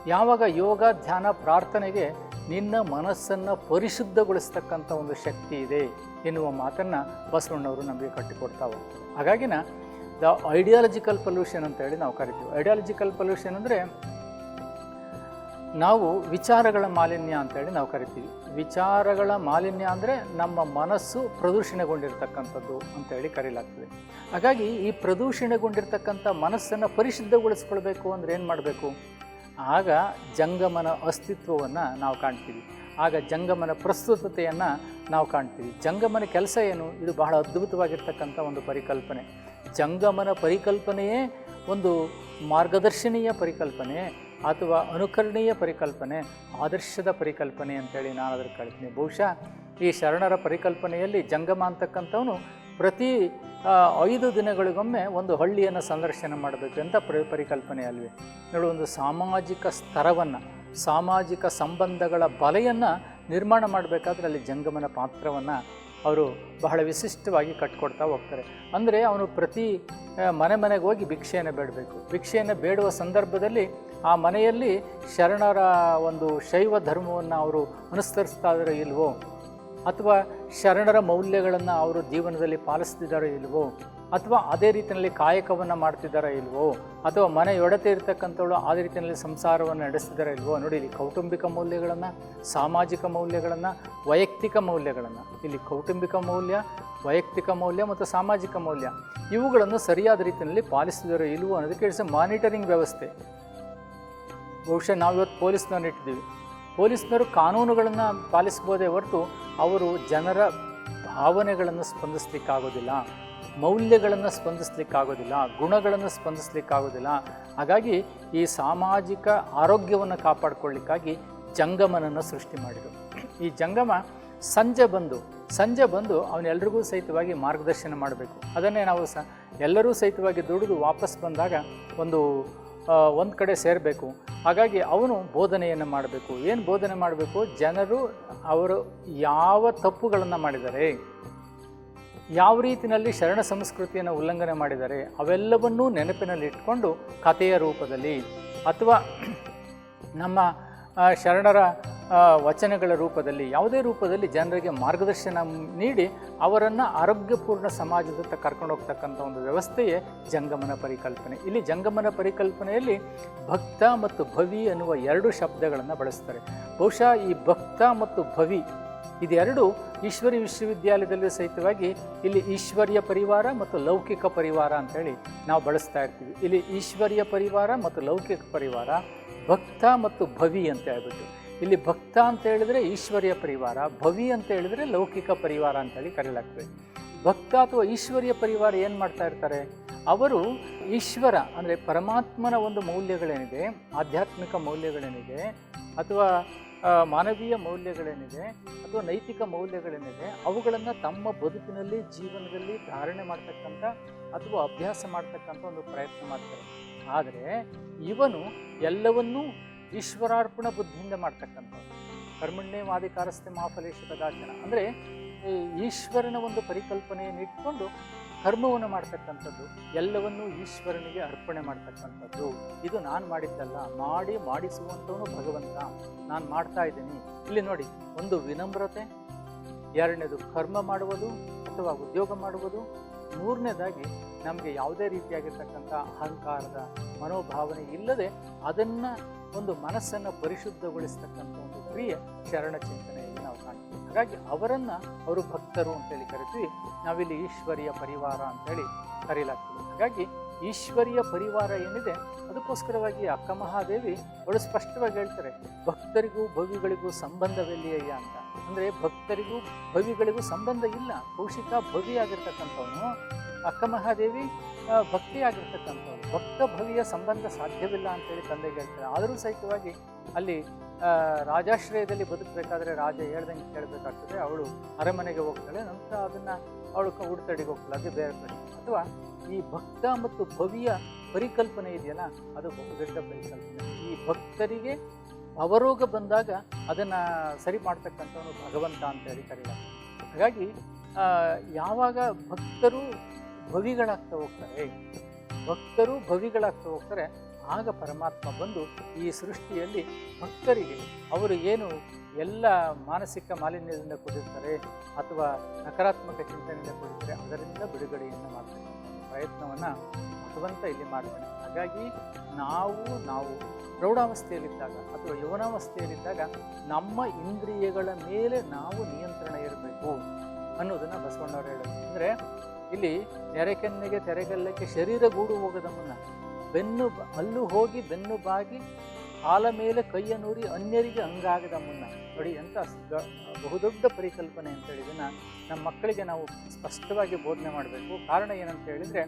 ಯಾವಾಗ ಯೋಗ, ಧ್ಯಾನ, ಪ್ರಾರ್ಥನೆಗೆ ನಿನ್ನ ಮನಸ್ಸನ್ನು ಪರಿಶುದ್ಧಗೊಳಿಸ್ತಕ್ಕಂಥ ಒಂದು ಶಕ್ತಿ ಇದೆ ಎನ್ನುವ ಮಾತನ್ನು ಬಸವಣ್ಣವರು ನಮಗೆ ಕಟ್ಟಿಕೊಡ್ತಾ ಹೋಗ್ತಾರೆ. ಹಾಗಾಗಿನ ದ ಐಡಿಯಾಲಜಿಕಲ್ ಪೊಲ್ಯೂಷನ್ ಅಂತ ಹೇಳಿ ನಾವು ಕರಿತೀವಿ. ಐಡಿಯಾಲಜಿಕಲ್ ಪೊಲ್ಯೂಷನ್ ಅಂದರೆ ನಾವು ವಿಚಾರಗಳ ಮಾಲಿನ್ಯ ಅಂತೇಳಿ ನಾವು ಕರಿತೀವಿ. ವಿಚಾರಗಳ ಮಾಲಿನ್ಯ ಅಂದರೆ ನಮ್ಮ ಮನಸ್ಸು ಪ್ರದೂಷಣೆಗೊಂಡಿರ್ತಕ್ಕಂಥದ್ದು ಅಂತೇಳಿ ಕರೀಲಾಗ್ತದೆ. ಹಾಗಾಗಿ ಈ ಪ್ರದೂಷಣೆಗೊಂಡಿರ್ತಕ್ಕಂಥ ಮನಸ್ಸನ್ನು ಪರಿಶುದ್ಧಗೊಳಿಸ್ಕೊಳ್ಬೇಕು ಅಂದರೆ ಏನು ಮಾಡಬೇಕು? ಆಗ ಜಂಗಮನ ಅಸ್ತಿತ್ವವನ್ನು ನಾವು ಕಾಣ್ತೀವಿ. ಆಗ ಜಂಗಮನ ಪ್ರಸ್ತುತತೆಯನ್ನು ನಾವು ಕಾಣ್ತೀವಿ. ಜಂಗಮನ ಕೆಲಸ ಏನು? ಇದು ಬಹಳ ಅದ್ಭುತವಾಗಿರ್ತಕ್ಕಂಥ ಒಂದು ಪರಿಕಲ್ಪನೆ. ಜಂಗಮನ ಪರಿಕಲ್ಪನೆಯೇ ಒಂದು ಮಾರ್ಗದರ್ಶನೀಯ ಪರಿಕಲ್ಪನೆ. ಅಥವಾ ಅನುಕರಣೀಯ ಪರಿಕಲ್ಪನೆ, ಆದರ್ಶದ ಪರಿಕಲ್ಪನೆ ಅಂತೇಳಿ ನಾನು ಅದ್ರ ಕಳಿಸ್ತೀನಿ. ಬಹುಶಃ ಈ ಶರಣರ ಪರಿಕಲ್ಪನೆಯಲ್ಲಿ ಜಂಗಮ ಅಂತಕ್ಕಂಥವನು ಪ್ರತಿ ಐದು ದಿನಗಳಿಗೊಮ್ಮೆ ಒಂದು ಹಳ್ಳಿಯನ್ನು ಸಂದರ್ಶನ ಮಾಡಬೇಕು ಅಂತ ಪರಿ, ಪರಿಕಲ್ಪನೆ ಅಲ್ವೇ. ನೋಡಿ, ಒಂದು ಸಾಮಾಜಿಕ ಸ್ತರವನ್ನು ಸಾಮಾಜಿಕ ಸಂಬಂಧಗಳ ಬಲೆಯನ್ನು ನಿರ್ಮಾಣ ಮಾಡಬೇಕಾದ್ರೆ ಅಲ್ಲಿ ಜಂಗಮನ ಪಾತ್ರವನ್ನು ಅವರು ಬಹಳ ವಿಶಿಷ್ಟವಾಗಿ ಕಟ್ಕೊಡ್ತಾ ಹೋಗ್ತಾರೆ. ಅಂದರೆ ಅವನು ಪ್ರತಿ ಮನೆ ಮನೆಗೆ ಹೋಗಿ ಭಿಕ್ಷೆಯನ್ನು ಬೇಡಬೇಕು. ಭಿಕ್ಷೆಯನ್ನು ಬೇಡುವ ಸಂದರ್ಭದಲ್ಲಿ ಆ ಮನೆಯಲ್ಲಿ ಶರಣರ ಒಂದು ಶೈವ ಧರ್ಮವನ್ನು ಅವರು ಅನುಸರಿಸ್ತಾ ಇದ್ದಾರೋ ಇಲ್ವೋ? ಅಥವಾ ಶರಣರ ಮೌಲ್ಯಗಳನ್ನು ಅವರು ಜೀವನದಲ್ಲಿ ಪಾಲಿಸ್ತಿದ್ದಾರೋ ಇಲ್ವೋ? ಅಥವಾ ಅದೇ ರೀತಿಯಲ್ಲಿ ಕಾಯಕವನ್ನು ಮಾಡ್ತಿದ್ದಾರೋ ಇಲ್ವೋ, ಅಥವಾ ಮನೆ ಒಡತೆ ಇರತಕ್ಕಂಥವಳು ಅದೇ ರೀತಿಯಲ್ಲಿ ಸಂಸಾರವನ್ನು ನಡೆಸ್ತಿದ್ದಾರೋ ಇಲ್ವೋ, ನೋಡಿ ಇಲ್ಲಿ ಕೌಟುಂಬಿಕ ಮೌಲ್ಯಗಳನ್ನು, ಸಾಮಾಜಿಕ ಮೌಲ್ಯಗಳನ್ನು, ವೈಯಕ್ತಿಕ ಮೌಲ್ಯಗಳನ್ನು. ಇಲ್ಲಿ ಕೌಟುಂಬಿಕ ಮೌಲ್ಯ, ವೈಯಕ್ತಿಕ ಮೌಲ್ಯ ಮತ್ತು ಸಾಮಾಜಿಕ ಮೌಲ್ಯ, ಇವುಗಳನ್ನು ಸರಿಯಾದ ರೀತಿಯಲ್ಲಿ ಪಾಲಿಸ್ತಿದ್ದಾರೋ ಇಲ್ವೋ ಅನ್ನೋದಕ್ಕೆ ಮಾನಿಟರಿಂಗ್ ವ್ಯವಸ್ಥೆ. ಬಹುಶಃ ನಾವಿವತ್ತು ಪೊಲೀಸ್ನವ್ರನ್ನ ಇಟ್ಟಿದ್ದೀವಿ. ಪೊಲೀಸ್ನವರು ಕಾನೂನುಗಳನ್ನು ಪಾಲಿಸ್ಬೋದೇ ಹೊರತು ಅವರು ಜನರ ಭಾವನೆಗಳನ್ನು ಸ್ಪಂದಿಸ್ಲಿಕ್ಕಾಗೋದಿಲ್ಲ. ಮೌಲ್ಯಗಳನ್ನು ಸ್ಪಂದಿಸ್ಲಿಕ್ಕಾಗೋದಿಲ್ಲ, ಗುಣಗಳನ್ನು ಸ್ಪಂದಿಸ್ಲಿಕ್ಕಾಗೋದಿಲ್ಲ. ಹಾಗಾಗಿ ಈ ಸಾಮಾಜಿಕ ಆರೋಗ್ಯವನ್ನು ಕಾಪಾಡಿಕೊಳ್ಳಿಕ್ಕಾಗಿ ಜಂಗಮನನ್ನು ಸೃಷ್ಟಿ ಮಾಡಿದರು. ಈ ಜಂಗಮ ಸಂಜೆ ಬಂದು ಸಂಜೆ ಬಂದು ಅವನೆಲ್ಲರಿಗೂ ಸಹಿತವಾಗಿ ಮಾರ್ಗದರ್ಶನ ಮಾಡಬೇಕು. ಅದನ್ನೇ ನಾವು ಸ, ಎಲ್ಲರೂ ಸಹಿತವಾಗಿ ದುಡಿದು ವಾಪಸ್ ಬಂದಾಗ ಒಂದು ಒಂದು ಕಡೆ ಸೇರಬೇಕು. ಹಾಗಾಗಿ ಅವನು ಬೋಧನೆಯನ್ನು ಮಾಡಬೇಕು. ಏನು ಬೋಧನೆ ಮಾಡಬೇಕು? ಜನರು ಅವರು ಯಾವ ತಪ್ಪುಗಳನ್ನು ಮಾಡಿದ್ದಾರೆ ಯಾವ ರೀತಿಯಲ್ಲಿ ಶರಣ ಸಂಸ್ಕೃತಿಯನ್ನು ಉಲ್ಲಂಘನೆ ಮಾಡಿದರೆ ಅವೆಲ್ಲವನ್ನೂ ನೆನಪಿನಲ್ಲಿಟ್ಕೊಂಡು ಕಥೆಯ ರೂಪದಲ್ಲಿ ಅಥವಾ ನಮ್ಮ ಶರಣರ ವಚನಗಳ ರೂಪದಲ್ಲಿ ಯಾವುದೇ ರೂಪದಲ್ಲಿ ಜನರಿಗೆ ಮಾರ್ಗದರ್ಶನ ನೀಡಿ ಅವರನ್ನು ಆರೋಗ್ಯಪೂರ್ಣ ಸಮಾಜದತ್ತ ಕರ್ಕೊಂಡು ಹೋಗ್ತಕ್ಕಂಥ ಒಂದು ವ್ಯವಸ್ಥೆಯೇ ಜಂಗಮನ ಪರಿಕಲ್ಪನೆ. ಇಲ್ಲಿ ಜಂಗಮನ ಪರಿಕಲ್ಪನೆಯಲ್ಲಿ ಭಕ್ತ ಮತ್ತು ಭವಿ ಅನ್ನುವ ಎರಡು ಶಬ್ದಗಳನ್ನು ಬಳಸ್ತಾರೆ. ಬಹುಶಃ ಈ ಭಕ್ತ ಮತ್ತು ಭವಿ ಇದೆರಡು ಈಶ್ವರಿ ವಿಶ್ವವಿದ್ಯಾಲಯದಲ್ಲಿ ಸಹಿತವಾಗಿ ಇಲ್ಲಿ ಈಶ್ವರ್ಯ ಪರಿವಾರ ಮತ್ತು ಲೌಕಿಕ ಪರಿವಾರ ಅಂತೇಳಿ ನಾವು ಬಳಸ್ತಾ ಇರ್ತೀವಿ. ಇಲ್ಲಿ ಈಶ್ವರ್ಯ ಪರಿವಾರ ಮತ್ತು ಲೌಕಿಕ ಪರಿವಾರ, ಭಕ್ತ ಮತ್ತು ಭವಿ ಅಂತ ಹೇಳ್ಬಿಟ್ಟು. ಇಲ್ಲಿ ಭಕ್ತ ಅಂತ ಹೇಳಿದ್ರೆ ಈಶ್ವರ್ಯ ಪರಿವಾರ, ಭವಿ ಅಂತ ಹೇಳಿದ್ರೆ ಲೌಕಿಕ ಪರಿವಾರ ಅಂತೇಳಿ ಕರೆಯಲಾಗ್ತದೆ. ಭಕ್ತ ಅಥವಾ ಈಶ್ವರ್ಯ ಪರಿವಾರ ಏನು ಮಾಡ್ತಾ ಇರ್ತಾರೆ? ಅವರು ಈಶ್ವರ ಅಂದರೆ ಪರಮಾತ್ಮನ ಒಂದು ಮೌಲ್ಯಗಳೇನಿದೆ, ಆಧ್ಯಾತ್ಮಿಕ ಮೌಲ್ಯಗಳೇನಿದೆ, ಅಥವಾ ಮಾನವೀಯ ಮೌಲ್ಯಗಳೇನಿದೆ ಅಥವಾ ನೈತಿಕ ಮೌಲ್ಯಗಳೇನಿದೆ, ಅವುಗಳನ್ನು ತಮ್ಮ ಬದುಕಿನಲ್ಲಿ, ಜೀವನದಲ್ಲಿ ಧಾರಣೆ ಮಾಡ್ತಕ್ಕಂಥ ಅಥವಾ ಅಭ್ಯಾಸ ಮಾಡ್ತಕ್ಕಂಥ ಒಂದು ಪ್ರಯತ್ನ ಮಾಡ್ತಾರೆ. ಆದರೆ ಇವನು ಎಲ್ಲವನ್ನೂ ಈಶ್ವರಾರ್ಪಣ ಬುದ್ಧಿಯಿಂದ ಮಾಡ್ತಕ್ಕಂಥದ್ದು ಕರ್ಮಣ್ಯವಾದಿಕಾರಸ್ಥೆ ಮಾಫಲೇಶ ಕದಾಚನ ಅಂದರೆ ಈಶ್ವರನ ಒಂದು ಪರಿಕಲ್ಪನೆಯನ್ನು ಇಟ್ಕೊಂಡು ಕರ್ಮವನ್ನು ಮಾಡ್ತಕ್ಕಂಥದ್ದು, ಎಲ್ಲವನ್ನೂ ಈಶ್ವರನಿಗೆ ಅರ್ಪಣೆ ಮಾಡ್ತಕ್ಕಂಥದ್ದು. ಇದು ನಾನು ಮಾಡಿದ್ದಲ್ಲ, ಮಾಡಿ ಮಾಡಿಸುವಂಥವನು ಭಗವಂತ. ನಾನು ಮಾಡ್ತಾ ಇದ್ದೀನಿ. ಇಲ್ಲಿ ನೋಡಿ, ಒಂದು ವಿನಮ್ರತೆ, ಎರಡನೇದು ಕರ್ಮ ಮಾಡುವುದು ಅಥವಾ ಉದ್ಯೋಗ ಮಾಡುವುದು, ಮೂರನೇದಾಗಿ ನಮಗೆ ಯಾವುದೇ ರೀತಿಯಾಗಿರ್ತಕ್ಕಂಥ ಅಹಂಕಾರದ ಮನೋಭಾವನೆ ಇಲ್ಲದೆ ಅದನ್ನು ಒಂದು ಮನಸ್ಸನ್ನು ಪರಿಶುದ್ಧಗೊಳಿಸ್ತಕ್ಕಂಥ ಒಂದು ಕ್ರಿಯೆ ಶರಣ ಚಿಂತನೆಯಲ್ಲಿ ನಾವು ಕಾಣ್ತೀವಿ. ಹಾಗಾಗಿ ಅವರನ್ನು ಅವರು ಭಕ್ತರು ಅಂತೇಳಿ ಕರಿತೀವಿ ನಾವಿಲ್ಲಿ ಈಶ್ವರಿಯ ಪರಿವಾರ ಅಂತೇಳಿ ಕರೀಲಾಗ್ತದೆ. ಹಾಗಾಗಿ ಈಶ್ವರಿಯ ಪರಿವಾರ ಏನಿದೆ, ಅದಕ್ಕೋಸ್ಕರವಾಗಿ ಅಕ್ಕ ಮಹಾದೇವಿ ಅವಳು ಸ್ಪಷ್ಟವಾಗಿ ಹೇಳ್ತಾರೆ, ಭಕ್ತರಿಗೂ ಭವಿಗಳಿಗೂ ಸಂಬಂಧವಿಲ್ಲಯ್ಯ ಅಂತ. ಅಂದರೆ ಭಕ್ತರಿಗೂ ಭವಿಗಳಿಗೂ ಸಂಬಂಧ ಇಲ್ಲ ಕೌಶಿಕ ಭವಿಯಾಗಿರ್ತಕ್ಕಂಥವನು ಅಕ್ಕ ಮಹಾದೇವಿ ಭಕ್ತಿ ಭಕ್ತಿಯಾಗಿರ್ತಕ್ಕಂಥವ್ರು ಭಕ್ತ ಭವಿಯ ಸಂಬಂಧ ಸಾಧ್ಯವಿಲ್ಲ ಅಂತೇಳಿ ತಂದೆಗೆ ಹೇಳ್ತಾರೆ. ಆದರೂ ಸಹಿತವಾಗಿ ಅಲ್ಲಿ ರಾಜಾಶ್ರಯದಲ್ಲಿ ಬದುಕಬೇಕಾದ್ರೆ ರಾಜ ಹೇಳ್ದಂಗೆ ಕೇಳಬೇಕಾಗ್ತದೆ. ಅವಳು ಅರಮನೆಗೆ ಹೋಗ್ತಾಳೆ, ನಂತರ ಅದನ್ನು ಅವಳು ಉಡುತಡಿಗೆ ಹೋಗ್ತಾಳೆ, ಅದು ಬೇರೆ ಕಡೆ ಅಥವಾ ಈ ಭಕ್ತ ಮತ್ತು ಭವಿಯ ಪರಿಕಲ್ಪನೆ ಇದೆಯಲ್ಲ, ಅದು ಬಹುದೊಡ್ಡ ಪರಿಕಲ್ಪನೆ. ಈ ಭಕ್ತರಿಗೆ ಅವರೋಗ ಬಂದಾಗ ಅದನ್ನು ಸರಿ ಮಾಡ್ತಕ್ಕಂಥವನು ಭಗವಂತ ಅಂತ ಹೇಳಿ ಕರೆಯಲಾಗ್ತದೆ ಹಾಗಾಗಿ ಯಾವಾಗ ಭಕ್ತರು ಭವಿಗಳಾಗ್ತಾ ಹೋಗ್ತಾರೆ, ಭಕ್ತರು ಭವಿಗಳಾಗ್ತಾ ಹೋಗ್ತಾರೆ ಆಗ ಪರಮಾತ್ಮ ಬಂದು ಈ ಸೃಷ್ಟಿಯಲ್ಲಿ ಭಕ್ತರಿಗೆ ಅವರು ಏನು ಎಲ್ಲ ಮಾನಸಿಕ ಮಾಲಿನ್ಯದಿಂದ ಕೂಡಿರ್ತಾರೆ ಅಥವಾ ನಕಾರಾತ್ಮಕ ಚಿಂತನೆಯಿಂದ ಕೂಡಿರ್ತಾರೆ, ಅದರಿಂದ ಬಿಡುಗಡೆಯನ್ನು ಮಾಡ್ತಾರೆ. ಪ್ರಯತ್ನವನ್ನು ಭಗವಂತ ಇಲ್ಲಿ ಮಾಡ್ತಾನೆ. ಹಾಗಾಗಿ ನಾವು ನಾವು ಪ್ರೌಢಾವಸ್ಥೆಯಲ್ಲಿದ್ದಾಗ ಅಥವಾ ಯೌವನಾವಸ್ಥೆಯಲ್ಲಿದ್ದಾಗ ನಮ್ಮ ಇಂದ್ರಿಯಗಳ ಮೇಲೆ ನಾವು ನಿಯಂತ್ರಣ ಇರಬೇಕು ಅನ್ನೋದನ್ನು ಬಸವಣ್ಣವರು ಹೇಳೋದು. ಅಂದರೆ ಇಲ್ಲಿ ನೆರೆಕೆನ್ನೆಗೆ ತೆರೆಗಲ್ಲಕ್ಕೆ ಶರೀರ ಗೂಡು ಹೋಗದ ಮುನ್ನ ಬೆನ್ನು ಅಲ್ಲೂ ಹೋಗಿ ಬೆನ್ನು ಬಾಗಿ ಹಾಲ ಮೇಲೆ ಕೈಯ ನೂರಿ ಅನ್ಯರಿಗೆ ಅಂಗಾಗದ ಮುನ್ನ. ನೋಡಿ ದ- ಬಹುದೊಡ್ಡ ಪರಿಕಲ್ಪನೆ ಅಂತ ಇದನ್ನು ನಮ್ಮ ಮಕ್ಕಳಿಗೆ ನಾವು ಸ್ಪಷ್ಟವಾಗಿ ಬೋಧನೆ ಮಾಡಬೇಕು. ಕಾರಣ ಏನಂತ ಹೇಳಿದರೆ,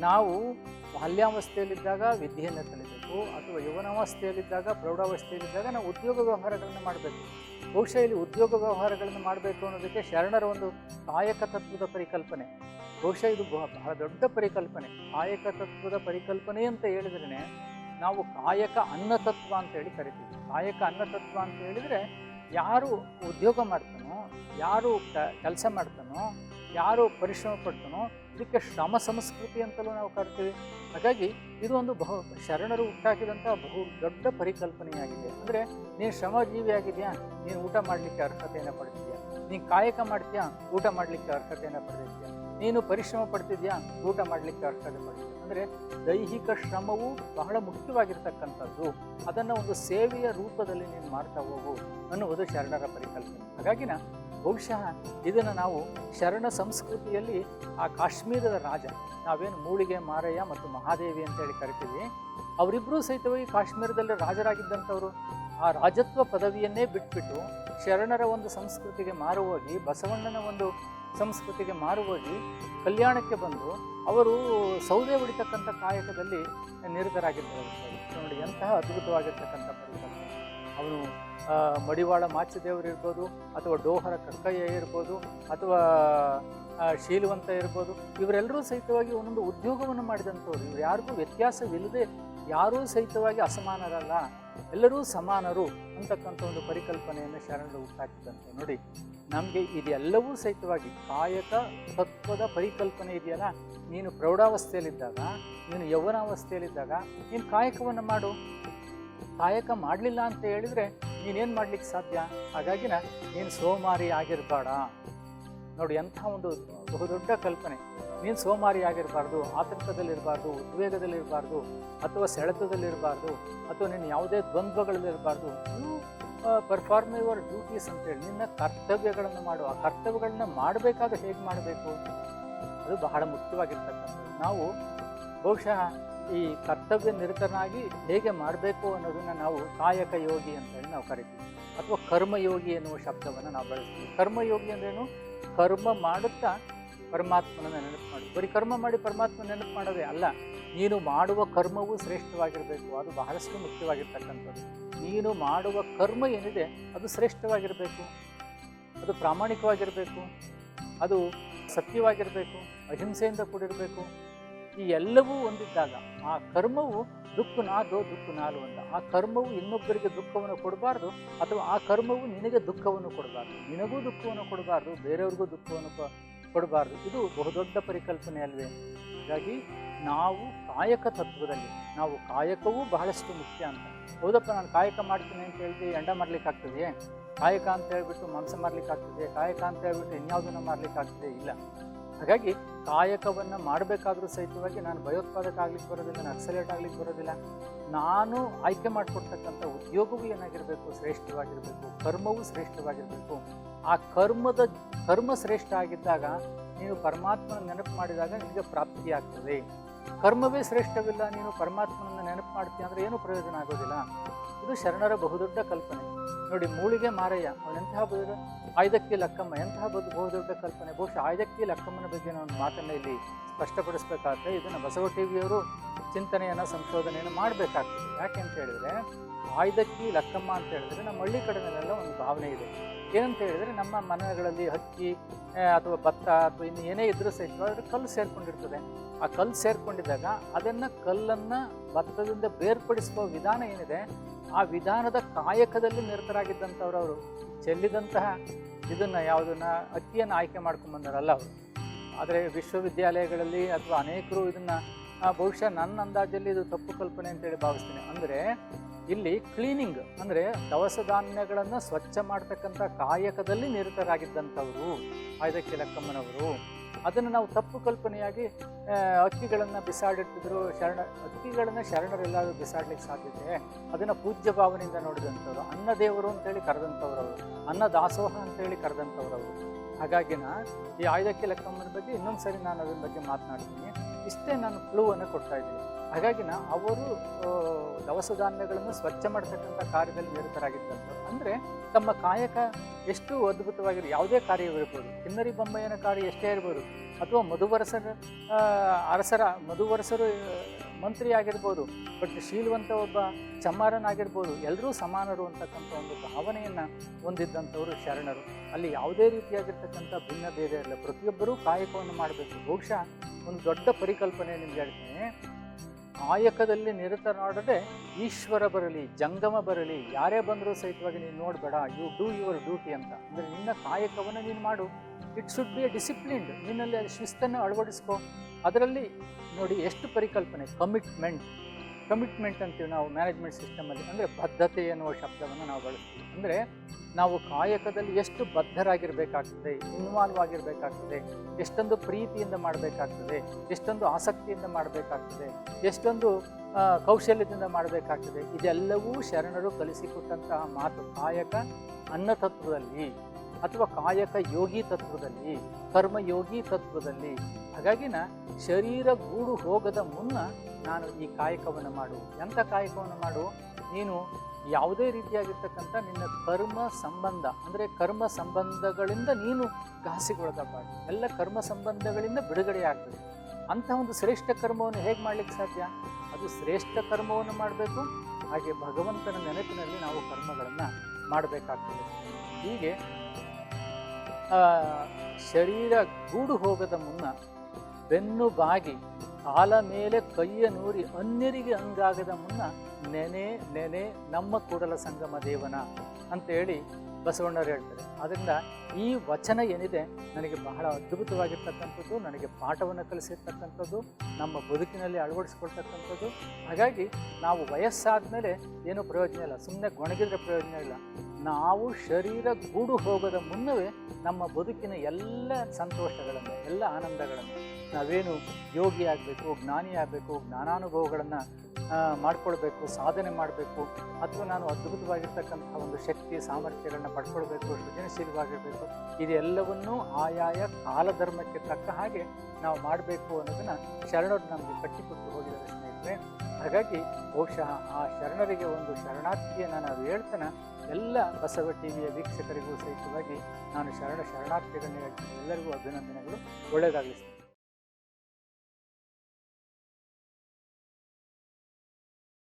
ನಾವು ಬಾಲ್ಯಾವಸ್ಥೆಯಲ್ಲಿದ್ದಾಗ ವಿದ್ಯೆಯನ್ನು ಕಲಿಬೇಕು, ಅಥವಾ ಯೌವನಾವಸ್ಥೆಯಲ್ಲಿದ್ದಾಗ ಪ್ರೌಢಾವಸ್ಥೆಯಲ್ಲಿದ್ದಾಗ ನಾವು ಉದ್ಯೋಗ ವ್ಯವಹಾರಗಳನ್ನು ಮಾಡಬೇಕು. ಬಹುಶಃ ಇಲ್ಲಿ ಉದ್ಯೋಗ ವ್ಯವಹಾರಗಳನ್ನು ಮಾಡಬೇಕು ಅನ್ನೋದಕ್ಕೆ ಶರಣರ ಒಂದು ಕಾಯಕ ತತ್ವದ ಪರಿಕಲ್ಪನೆ. ಬಹುಶಃ ಇದು ಬಹ- ಬಹಳ ದೊಡ್ಡ ಪರಿಕಲ್ಪನೆ. ಕಾಯಕ ತತ್ವದ ಪರಿಕಲ್ಪನೆ ಅಂತ ಹೇಳಿದ್ರೆ ನಾವು ಕಾಯಕ ಅನ್ನತತ್ವ ಅಂತ ಹೇಳಿ ಕರಿತೀವಿ. ಕಾಯಕ ಅನ್ನತತ್ವ ಅಂತ ಹೇಳಿದರೆ ಯಾರು ಉದ್ಯೋಗ ಮಾಡ್ತಾನೋ, ಯಾರು ಕೆಲಸ ಮಾಡ್ತಾನೋ, ಯಾರು ಪರಿಶ್ರಮ ಪಡ್ತಾನೋ ಇದಕ್ಕೆ ಶ್ರಮ ಸಂಸ್ಕೃತಿ ಅಂತಲೂ ನಾವು ಕಾಡ್ತೀವಿ ಹಾಗಾಗಿ ಇದು ಒಂದು ಬಹು ಶರಣರು ಹುಟ್ಟಾಕಿದಂಥ ಬಹು ದೊಡ್ಡ ಪರಿಕಲ್ಪನೆಯಾಗಿದೆ. ಅಂದರೆ ನೀನು ಶ್ರಮಜೀವಿಯಾಗಿದೆಯಾ? ನೀನು ಊಟ ಮಾಡಲಿಕ್ಕೆ ಅರ್ಹತೆಯನ್ನು ಪಡ್ತಿದೆಯಾ ನೀನು ಕಾಯಕ ಮಾಡ್ತೀಯಾ? ಊಟ ಮಾಡಲಿಕ್ಕೆ ಅರ್ಹತೆಯನ್ನು ಪಡೆದಿದ್ಯಾ? ನೀನು ಪರಿಶ್ರಮ ಪಡ್ತಿದ್ಯಾ? ಊಟ ಮಾಡಲಿಕ್ಕೆ ಅರ್ಹತೆ ಪಡ್ತೀಯ ಅಂದರೆ ದೈಹಿಕ ಶ್ರಮವು ಬಹಳ ಮುಖ್ಯವಾಗಿರ್ತಕ್ಕಂಥದ್ದು. ಅದನ್ನು ಒಂದು ಸೇವೆಯ ರೂಪದಲ್ಲಿ ನೀನು ಮಾಡ್ತಾ ಹೋಗು ಅನ್ನುವುದು ಶರಣರ ಪರಿಕಲ್ಪನೆ. ಹಾಗಾಗಿನ ಬಹುಶಃ ಇದನ್ನು ನಾವು ಶರಣ ಸಂಸ್ಕೃತಿಯಲ್ಲಿ ಆ ಕಾಶ್ಮೀರದ ರಾಜ, ನಾವೇನು ಮೂಳಿಗೆ ಮಾರಯ್ಯ ಮತ್ತು ಮಹಾದೇವಿ ಅಂತೇಳಿ ಕರಿತೀವಿ ಅವರಿಬ್ಬರೂ ಸಹಿತವಾಗಿ ಕಾಶ್ಮೀರದಲ್ಲಿ ರಾಜರಾಗಿದ್ದಂಥವರು. ಆ ರಾಜತ್ವ ಪದವಿಯನ್ನೇ ಬಿಟ್ಬಿಟ್ಟು ಶರಣರ ಒಂದು ಸಂಸ್ಕೃತಿಗೆ ಮಾರುಹೋಗಿ, ಬಸವಣ್ಣನ ಒಂದು ಸಂಸ್ಕೃತಿಗೆ ಮಾರುಹೋಗಿ ಕಲ್ಯಾಣಕ್ಕೆ ಬಂದು ಅವರು ಸೌದೆ ಹೊಡಿತಕ್ಕಂಥ ಕಾಯಕದಲ್ಲಿ ನಿರತರಾಗಿದ್ದಾರೆ. ನೋಡಿ, ಎಂತಹ ಅದ್ಭುತವಾಗಿರ್ತಕ್ಕಂಥ ಪರಿಕಲ್ಪನೆ. ಅವನು ಮಡಿವಾಳ ಮಾಚದೇವರು ಇರ್ಬೋದು, ಅಥವಾ ಡೋಹರ ಕಕ್ಕಯ್ಯ ಇರ್ಬೋದು, ಅಥವಾ ಶೀಲವಂತ ಇರ್ಬೋದು, ಇವರೆಲ್ಲರೂ ಸಹಿತವಾಗಿ ಒಂದೊಂದು ಉದ್ಯೋಗವನ್ನು ಮಾಡಿದಂಥವ್ರು. ಇವ್ರು ಯಾರಿಗೂ ವ್ಯತ್ಯಾಸವಿಲ್ಲದೆ ಯಾರೂ ಸಹಿತವಾಗಿ ಅಸಮಾನರಲ್ಲ. ಎಲ್ಲರೂ ಸಮಾನರು ಅಂತಕ್ಕಂಥ ಒಂದು ಪರಿಕಲ್ಪನೆಯನ್ನು ಶರಣರು ಹುಟ್ಟಾಕಿದಂತೆ ನೋಡಿ, ನಮಗೆ ಇದೆಲ್ಲವೂ ಸಹಿತವಾಗಿ ಕಾಯಕ ತತ್ವದ ಪರಿಕಲ್ಪನೆ ಇದೆಯಲ್ಲ? ನೀನು ಪ್ರೌಢಾವಸ್ಥೆಯಲ್ಲಿದ್ದಾಗ, ನೀನು ಯೌವನಾವಸ್ಥೆಯಲ್ಲಿದ್ದಾಗ, ನೀನು ಕಾಯಕವನ್ನು ಮಾಡು. ಕಾಯಕ ಮಾಡಲಿಲ್ಲ ಅಂತ ಹೇಳಿದರೆ ನೀನೇನು ಮಾಡ್ಲಿಕ್ಕೆ ಸಾಧ್ಯ? ಹಾಗಾಗಿನ ನೀನು ಸೋಮಾರಿ ಆಗಿರಬೇಡ. ನೋಡಿ, ಎಂಥ ಒಂದು ಬಹುದೊಡ್ಡ ಕಲ್ಪನೆ. ನೀನು ಸೋಮಾರಿ ಆಗಿರಬಾರ್ದು, ಆತಂಕದಲ್ಲಿರಬಾರ್ದು, ಉದ್ವೇಗದಲ್ಲಿರಬಾರ್ದು, ಅಥವಾ ಸೆಳೆತದಲ್ಲಿರಬಾರ್ದು, ಅಥವಾ ನೀನು ಯಾವುದೇ ದ್ವಂದ್ವಗಳಲ್ಲಿರಬಾರ್ದು ಯು ಪರ್ಫಾರ್ಮ್ ಯುವರ್ ಡ್ಯೂಟೀಸ್ ಅಂತೇಳಿ ನಿನ್ನ ಕರ್ತವ್ಯಗಳನ್ನು ಮಾಡು. ಆ ಕರ್ತವ್ಯಗಳನ್ನ ಮಾಡಬೇಕಾದ್ರೆ ಹೇಗೆ ಮಾಡಬೇಕು? ಅದು ಬಹಳ ಮುಖ್ಯವಾಗಿರ್ತಕ್ಕಂಥದ್ದು. ನಾವು ಬಹುಶಃ ಈ ಕರ್ತವ್ಯ ನಿರತನಾಗಿ ಹೇಗೆ ಮಾಡಬೇಕು ಅನ್ನೋದನ್ನು ನಾವು ಕಾಯಕ ಯೋಗಿ ಅಂತೇಳಿ ನಾವು ಕರಿತೀವಿ. ಅಥವಾ ಕರ್ಮಯೋಗಿ ಎನ್ನುವ ಶಬ್ದವನ್ನು ನಾವು ಬಳಸ್ತೀವಿ. ಕರ್ಮಯೋಗಿ ಅಂದ್ರೇನು? ಕರ್ಮ ಮಾಡುತ್ತಾ ಪರಮಾತ್ಮನ ನೆನಪು ಮಾಡಿ ಬರೀ ಕರ್ಮ ಮಾಡಿ ಪರಮಾತ್ಮ ನೆನಪು ಮಾಡೋದೇ ಅಲ್ಲ. ನೀನು ಮಾಡುವ ಕರ್ಮವು ಶ್ರೇಷ್ಠವಾಗಿರಬೇಕು. ಅದು ಬಹಳಷ್ಟು ಮುಖ್ಯವಾಗಿರ್ತಕ್ಕಂಥದ್ದು. ನೀನು ಮಾಡುವ ಕರ್ಮ ಏನಿದೆ, ಅದು ಶ್ರೇಷ್ಠವಾಗಿರಬೇಕು. ಅದು ಪ್ರಾಮಾಣಿಕವಾಗಿರಬೇಕು. ಅದು ಸತ್ಯವಾಗಿರಬೇಕು. ಅಹಿಂಸೆಯಿಂದ ಕೂಡಿರಬೇಕು. ಈ ಎಲ್ಲವೂ ಹೊಂದಿದ್ದಾಗ ಆ ಕರ್ಮವು ದುಃಖ ನಾದೋ ದುಃಖ ನಾಲು ಅಂತ. ಆ ಕರ್ಮವು ಇನ್ನೊಬ್ಬರಿಗೆ ದುಃಖವನ್ನು ಕೊಡಬಾರ್ದು ಅಥವಾ ಆ ಕರ್ಮವು ನಿನಗೆ ದುಃಖವನ್ನು ಕೊಡಬಾರ್ದು. ನಿನಗೂ ದುಃಖವನ್ನು ಕೊಡಬಾರ್ದು, ಬೇರೆಯವ್ರಿಗೂ ದುಃಖವನ್ನು ಕೊಡಬಾರ್ದು. ಇದು ಬಹುದೊಡ್ಡ ಪರಿಕಲ್ಪನೆ ಅಲ್ವೇ? ಹಾಗಾಗಿ ನಾವು ಕಾಯಕ ತತ್ವದಲ್ಲಿ, ನಾವು ಕಾಯಕವೂ ಬಹಳಷ್ಟು ಮುಖ್ಯ ಅಂತ. ಹೌದಪ್ಪ, ನಾನು ಕಾಯಕ ಮಾಡ್ತೀನಿ ಅಂತ ಹೇಳಿದ್ರೆ ಎಂಡ ಮಾಡ್ಲಿಕ್ಕೆ ಆಗ್ತದೆಯೇ ಕಾಯಕ ಅಂತ ಹೇಳ್ಬಿಟ್ಟು ಮಾಂಸ ಮಾರ್ಲಿಕ್ಕೆ ಆಗ್ತದೆ ಕಾಯಕ ಅಂತ ಹೇಳ್ಬಿಟ್ಟು ಇನ್ಯಾವುದನ್ನು ಮಾರ್ಲಿಕ್ಕೆ ಆಗ್ತದೆ ಇಲ್ಲ. ಹಾಗಾಗಿ ಕಾಯಕವನ್ನು ಮಾಡಬೇಕಾದ್ರೂ ಸಹಿತವಾಗಿ ನಾನು ಭಯೋತ್ಪಾದಕ ಆಗ್ಲಿಕ್ಕೆ ಬರೋದಿಲ್ಲ ನಕ್ಸಲೇಟ್ ಆಗ್ಲಿಕ್ಕೆ ಬರೋದಿಲ್ಲ. ನಾನು ಆಯ್ಕೆ ಮಾಡಿಕೊಡ್ತಕ್ಕಂಥ ಉದ್ಯೋಗವೂ ಏನಾಗಿರಬೇಕು, ಶ್ರೇಷ್ಠವಾಗಿರಬೇಕು, ಕರ್ಮವೂ ಶ್ರೇಷ್ಠವಾಗಿರಬೇಕು. ಆ ಕರ್ಮದ, ಕರ್ಮ ಶ್ರೇಷ್ಠ ಆಗಿದ್ದಾಗ ನೀನು ಪರಮಾತ್ಮನ ನೆನಪು ಮಾಡಿದಾಗ ನಿನಗೆ ಪ್ರಾಪ್ತಿಯಾಗ್ತದೆ ಕರ್ಮವೇ ಶ್ರೇಷ್ಠವಿಲ್ಲ, ನೀನು ಪರಮಾತ್ಮನನ್ನು ನೆನಪು ಮಾಡ್ತೀಯ ಅಂದರೆ ಏನೂ ಪ್ರಯೋಜನ ಆಗೋದಿಲ್ಲ? ಇದು ಶರಣರ ಬಹುದೊಡ್ಡ ಕಲ್ಪನೆ. ನೋಡಿ, ಮೂಳಿಗೆ ಮಾರಯ್ಯ, ಅವನೆಂತಹ ಬಹು ಆಯ್ದಕ್ಕಿ ಲಕ್ಕಮ್ಮ, ಎಂತಹ ಬದು ಬಹುದೊಡ್ಡ ಕಲ್ಪನೆ. ಬಹುಶಃ ಆಯ್ದಕ್ಕಿ ಲಕ್ಕಮ್ಮನ ಬಗ್ಗೆ ಒಂದು ಮಾತನ್ನು ಇಲ್ಲಿ ಸ್ಪಷ್ಟಪಡಿಸ್ಬೇಕಾದ್ರೆ ಇದನ್ನು ಬಸವ ಟಿವಿಯವರು ಚಿಂತನೆಯನ್ನು, ಸಂಶೋಧನೆಯನ್ನು ಮಾಡಬೇಕಾಗ್ತದೆ. ಯಾಕೆ ಅಂತ ಹೇಳಿದ್ರೆ ಆಯ್ದಕ್ಕಿ ಲಕ್ಕಮ್ಮ ಅಂತ ಹೇಳಿದ್ರೆ ನಮ್ಮ ಹಳ್ಳಿ ಕಡೆನಲ್ಲೆಲ್ಲ ಒಂದು ಭಾವನೆ ಇದೆ. ಏನಂತ ಹೇಳಿದ್ರೆ, ನಮ್ಮ ಮನೆಗಳಲ್ಲಿ ಹಕ್ಕಿ ಅಥವಾ ಭತ್ತ, ಅಥವಾ ಇನ್ನು ಏನೇ ಇದ್ರೂ ಸಹಿತ ಅದ್ರ ಕಲ್ಲು ಸೇರಿಕೊಂಡಿರ್ತದೆ. ಆ ಕಲ್ಲು ಸೇರಿಕೊಂಡಿದ್ದಾಗ ಅದನ್ನು ಕಲ್ಲನ್ನು ಭತ್ತದಿಂದ ಬೇರ್ಪಡಿಸುವ ವಿಧಾನ ಏನಿದೆ ಆ ವಿಧಾನದ ಕಾಯಕದಲ್ಲಿ ನಿರತರಾಗಿದ್ದಂಥವ್ರು ಅವರು. ಚೆಲ್ಲಿದಂತಹ ಇದನ್ನು ಯಾವುದನ್ನ ಅಕ್ಕಿಯನ್ನು ಆಯ್ಕೆ ಮಾಡ್ಕೊಂಬಂದಾರಲ್ಲ ಅವರು. ಆದರೆ ವಿಶ್ವವಿದ್ಯಾಲಯಗಳಲ್ಲಿ ಅಥವಾ ಅನೇಕರು ಇದನ್ನು ಬಹುಶಃ ನನ್ನ ಅಂದಾಜಲ್ಲಿ ಇದು ತಪ್ಪು ಕಲ್ಪನೆ ಅಂತೇಳಿ ಭಾವಿಸ್ತೀನಿ. ಅಂದರೆ ಇಲ್ಲಿ ಕ್ಲೀನಿಂಗ್ ಅಂದರೆ ದವಸ ಧಾನ್ಯಗಳನ್ನು ಸ್ವಚ್ಛ ಮಾಡ್ತಕ್ಕಂಥ ಕಾಯಕದಲ್ಲಿ ನಿರತರಾಗಿದ್ದಂಥವರು. ಆಯ್ದಕ್ಕೆ ಲಕ್ಕಮ್ಮನವರು ಅದನ್ನು ನಾವು ತಪ್ಪು ಕಲ್ಪನೆಯಾಗಿ ಅಕ್ಕಿಗಳನ್ನು ಬಿಸಾಡಿಟ್ಟಿದ್ರು, ಶರಣ, ಅಕ್ಕಿಗಳನ್ನು ಶರಣರೆಲ್ಲರೂ ಬಿಸಾಡ್ಲಿಕ್ಕೆ ಸಾಧ್ಯತೆ ಅದನ್ನು ಪೂಜ್ಯ ಭಾವನೆಯಿಂದ ನೋಡಿದಂಥವ್ರು, ಅನ್ನ ದೇವರು ಅಂತೇಳಿ ಕರೆದಂಥವ್ರು ಅವರು ಅನ್ನ ದಾಸೋಹ ಅಂತೇಳಿ ಅವರು ಹಾಗಾಗಿನ ಈ ಆಯ್ದಕ್ಕೆ ಲೆಕ್ಕಮ್ಮನ ಬಗ್ಗೆ ಇನ್ನೊಂದು ಸರಿ ನಾನು ಅದ್ರ ಬಗ್ಗೆ ಮಾತನಾಡ್ತೀನಿ. ಇಷ್ಟೇ ನಾನು ಕ್ಲೂವನ್ನು ಕೊಡ್ತಾ ಇದ್ದೀನಿ. ಹಾಗಾಗಿನ ಅವರು ದವಸ ಧಾನ್ಯಗಳನ್ನು ಸ್ವಚ್ಛ ಮಾಡ್ತಕ್ಕಂಥ ಕಾರ್ಯದಲ್ಲಿ ನಿರತರಾಗಿದ್ದಂಥವ್ರು. ಅಂದರೆ ತಮ್ಮ ಕಾಯಕ ಎಷ್ಟು ಅದ್ಭುತವಾಗಿರೋ ಯಾವುದೇ ಕಾರ್ಯವಿರ್ಬೋದು ಕಿನ್ನರಿ ಬೊಂಬೆಯನ ಕಾರ್ಯ ಎಷ್ಟೇ ಇರ್ಬೋದು, ಅಥವಾ ಮಧುವರಸರ ಅರಸರ, ಮಧುವರಸರು ಮಂತ್ರಿ ಆಗಿರ್ಬೋದು ಬಟ್ ಶೀಲವಂತ ಒಬ್ಬ ಚಮ್ಮಾರನಾಗಿರ್ಬೋದು ಎಲ್ಲರೂ ಸಮಾನರು ಅಂತಕ್ಕಂಥ ಒಂದು ಭಾವನೆಯನ್ನು ಹೊಂದಿದ್ದಂಥವರು ಶರಣರು. ಅಲ್ಲಿ ಯಾವುದೇ ರೀತಿಯಾಗಿರ್ತಕ್ಕಂಥ ಭಿನ್ನ ಭೇದ ಇಲ್ಲ. ಪ್ರತಿಯೊಬ್ಬರೂ ಕಾಯಕವನ್ನು ಮಾಡಬೇಕು. ಬಹುಶಃ ಒಂದು ದೊಡ್ಡ ಪರಿಕಲ್ಪನೆ ನಿಮ್ಗೆ ಹೇಳ್ತೀನಿ. ಕಾಯಕದಲ್ಲಿ ನಿರತನಾಡದೆ ಈಶ್ವರ ಬರಲಿ, ಜಂಗಮ ಬರಲಿ, ಯಾರೇ ಬಂದರೂ ಸಹಿತವಾಗಿ ನೀನು ನೋಡಬೇಡ ಯು ಡೂ ಯುವರ್ ಡ್ಯೂಟಿ ಅಂತ. ಅಂದರೆ ನಿನ್ನ ಕಾಯಕವನ್ನು ನೀನು ಮಾಡು. It should be a disciplined ನಿನ್ನಲ್ಲಿ ಶಿಸ್ತನ್ನು ಅಳವಡಿಸ್ಕೊ. ಅದರಲ್ಲಿ ನೋಡಿ ಎಷ್ಟು ಪರಿಕಲ್ಪನೆ ಕಮಿಟ್ಮೆಂಟ್ ಕಮಿಟ್ಮೆಂಟ್ ಅಂತೀವಿ ನಾವು ಮ್ಯಾನೇಜ್ಮೆಂಟ್ ಸಿಸ್ಟಮಲ್ಲಿ ಅಂದರೆ ಬದ್ಧತೆ ಎನ್ನುವ ಶಬ್ದವನ್ನು ನಾವು ಬಳಸ್ತೀವಿ. ಅಂದರೆ ನಾವು ಕಾಯಕದಲ್ಲಿ ಎಷ್ಟು ಬದ್ಧರಾಗಿರಬೇಕಾಗ್ತದೆ, ಇನ್ವಾಲ್ವ್ ಆಗಿರಬೇಕಾಗ್ತದೆ, ಎಷ್ಟೊಂದು ಪ್ರೀತಿಯಿಂದ ಮಾಡಬೇಕಾಗ್ತದೆ, ಎಷ್ಟೊಂದು ಆಸಕ್ತಿಯಿಂದ ಮಾಡಬೇಕಾಗ್ತದೆ, ಎಷ್ಟೊಂದು ಕೌಶಲ್ಯದಿಂದ ಮಾಡಬೇಕಾಗ್ತದೆ, ಇದೆಲ್ಲವೂ ಶರಣರು ಕಲಿಸಿಕೊಟ್ಟಂತಹ ಮಾತು ಕಾಯಕ ಅನ್ನ ತತ್ವದಲ್ಲಿ ಅಥವಾ ಕಾಯಕ ಯೋಗಿ ತತ್ವದಲ್ಲಿ, ಕರ್ಮಯೋಗಿ ತತ್ವದಲ್ಲಿ ಹಾಗಾಗಿನ ಶರೀರ ಗೂಡು ಹೋಗದ ಮುನ್ನ ನಾನು ಈ ಕಾಯಕವನ್ನು ಮಾಡು. ಎಂಥ ಕಾಯಕವನ್ನು ಮಾಡು? ನೀನು ಯಾವುದೇ ರೀತಿಯಾಗಿರ್ತಕ್ಕಂಥ ನಿನ್ನ ಕರ್ಮ ಸಂಬಂಧ, ಅಂದರೆ ಕರ್ಮ ಸಂಬಂಧಗಳಿಂದ ನೀನು ಘಾಸಿಗೊಳಗಬಾರ್ದು ಎಲ್ಲ ಕರ್ಮ ಸಂಬಂಧಗಳಿಂದ ಬಿಡುಗಡೆ ಆಗ್ತದೆ. ಅಂಥ ಒಂದು ಶ್ರೇಷ್ಠ ಕರ್ಮವನ್ನು ಹೇಗೆ ಮಾಡಲಿಕ್ಕೆ ಸಾಧ್ಯ? ಅದು ಶ್ರೇಷ್ಠ ಕರ್ಮವನ್ನು ಮಾಡಬೇಕು. ಹಾಗೆ ಭಗವಂತನ ನೆನಪಿನಲ್ಲಿ ನಾವು ಕರ್ಮಗಳನ್ನು ಮಾಡಬೇಕಾಗ್ತದೆ. ಹೀಗೆ ಶರೀರ ಗೂಡು ಹೋಗದ ಮುನ್ನ ಬೆನ್ನು ಬಾಗಿ ಕಾಲ ಮೇಲೆ ಕೈಯ ನೂರಿ ಅನ್ಯರಿಗೆ ಅಂಗಾಗದ ಮುನ್ನ ನೆನೆ ನೆನೆ ನಮ್ಮ ಕೂಡಲ ಸಂಗಮ ದೇವನ ಅಂತೇಳಿ ಬಸವಣ್ಣರು ಹೇಳ್ತಾರೆ. ಆದ್ದರಿಂದ ಈ ವಚನ ಏನಿದೆ ನನಗೆ ಬಹಳ ಅದ್ಭುತವಾಗಿರ್ತಕ್ಕಂಥದ್ದು, ನನಗೆ ಪಾಠವನ್ನು ಕಲಿಸಿರ್ತಕ್ಕಂಥದ್ದು, ನಮ್ಮ ಬದುಕಿನಲ್ಲಿ ಅಳವಡಿಸ್ಕೊಳ್ತಕ್ಕಂಥದ್ದು. ಹಾಗಾಗಿ ನಾವು ವಯಸ್ಸಾದ ಮೇಲೆ ಏನೂ ಪ್ರಯೋಜನ ಇಲ್ಲ ಸುಮ್ಮನೆ ಗೊಣಗಿದ್ರೆ ಪ್ರಯೋಜನ ಇಲ್ಲ. ನಾವು ಶರೀರ ಗೂಡು ಹೋಗದ ಮುನ್ನವೇ ನಮ್ಮ ಬದುಕಿನ ಎಲ್ಲ ಸಂತೋಷಗಳನ್ನು, ಎಲ್ಲ ಆನಂದಗಳನ್ನು ನಾವೇನು ಯೋಗಿ ಆಗಬೇಕು, ಜ್ಞಾನಿ ಆಗಬೇಕು, ಜ್ಞಾನಾನುಭವಗಳನ್ನು ಮಾಡಿಕೊಳ್ಬೇಕು, ಸಾಧನೆ ಮಾಡಬೇಕು, ಅಥವಾ ನಾನು ಅದ್ಭುತವಾಗಿರ್ತಕ್ಕಂಥ ಒಂದು ಶಕ್ತಿ, ಸಾಮರ್ಥ್ಯಗಳನ್ನ ಪಡ್ಕೊಳ್ಬೇಕು, ಸೃಜನಶೀಲವಾಗಿರಬೇಕು, ಇದೆಲ್ಲವನ್ನೂ ಆಯಾಯ ಕಾಲಧರ್ಮಕ್ಕೆ ತಕ್ಕ ಹಾಗೆ ನಾವು ಮಾಡಬೇಕು ಅನ್ನೋದನ್ನು ಶರಣರು ನಮಗೆ ಕಟ್ಟಿಕೊಟ್ಟು ಹೋಗಿದ್ದಾರೆ ಹಾಗಾಗಿ ಬಹುಶಃ ಆ ಶರಣರಿಗೆ ಒಂದು ಶರಣಾರ್ಥಿಯನ್ನು ನಾವು ಹೇಳ್ತಾನೆ. ಎಲ್ಲ ಬಸವ ಟಿವಿಯ ವೀಕ್ಷಕರಿಗೂ ಸಹಿತವಾಗಿ ನಾನು ಶರಣ ಶರಣಾರ್ಥಿಗಳನ್ನ ಹೇಳ್ತೀನಿ. ಎಲ್ಲರಿಗೂ ಅಭಿನಂದನೆಗಳು. ಒಳ್ಳೆಯದಾಗಲಿ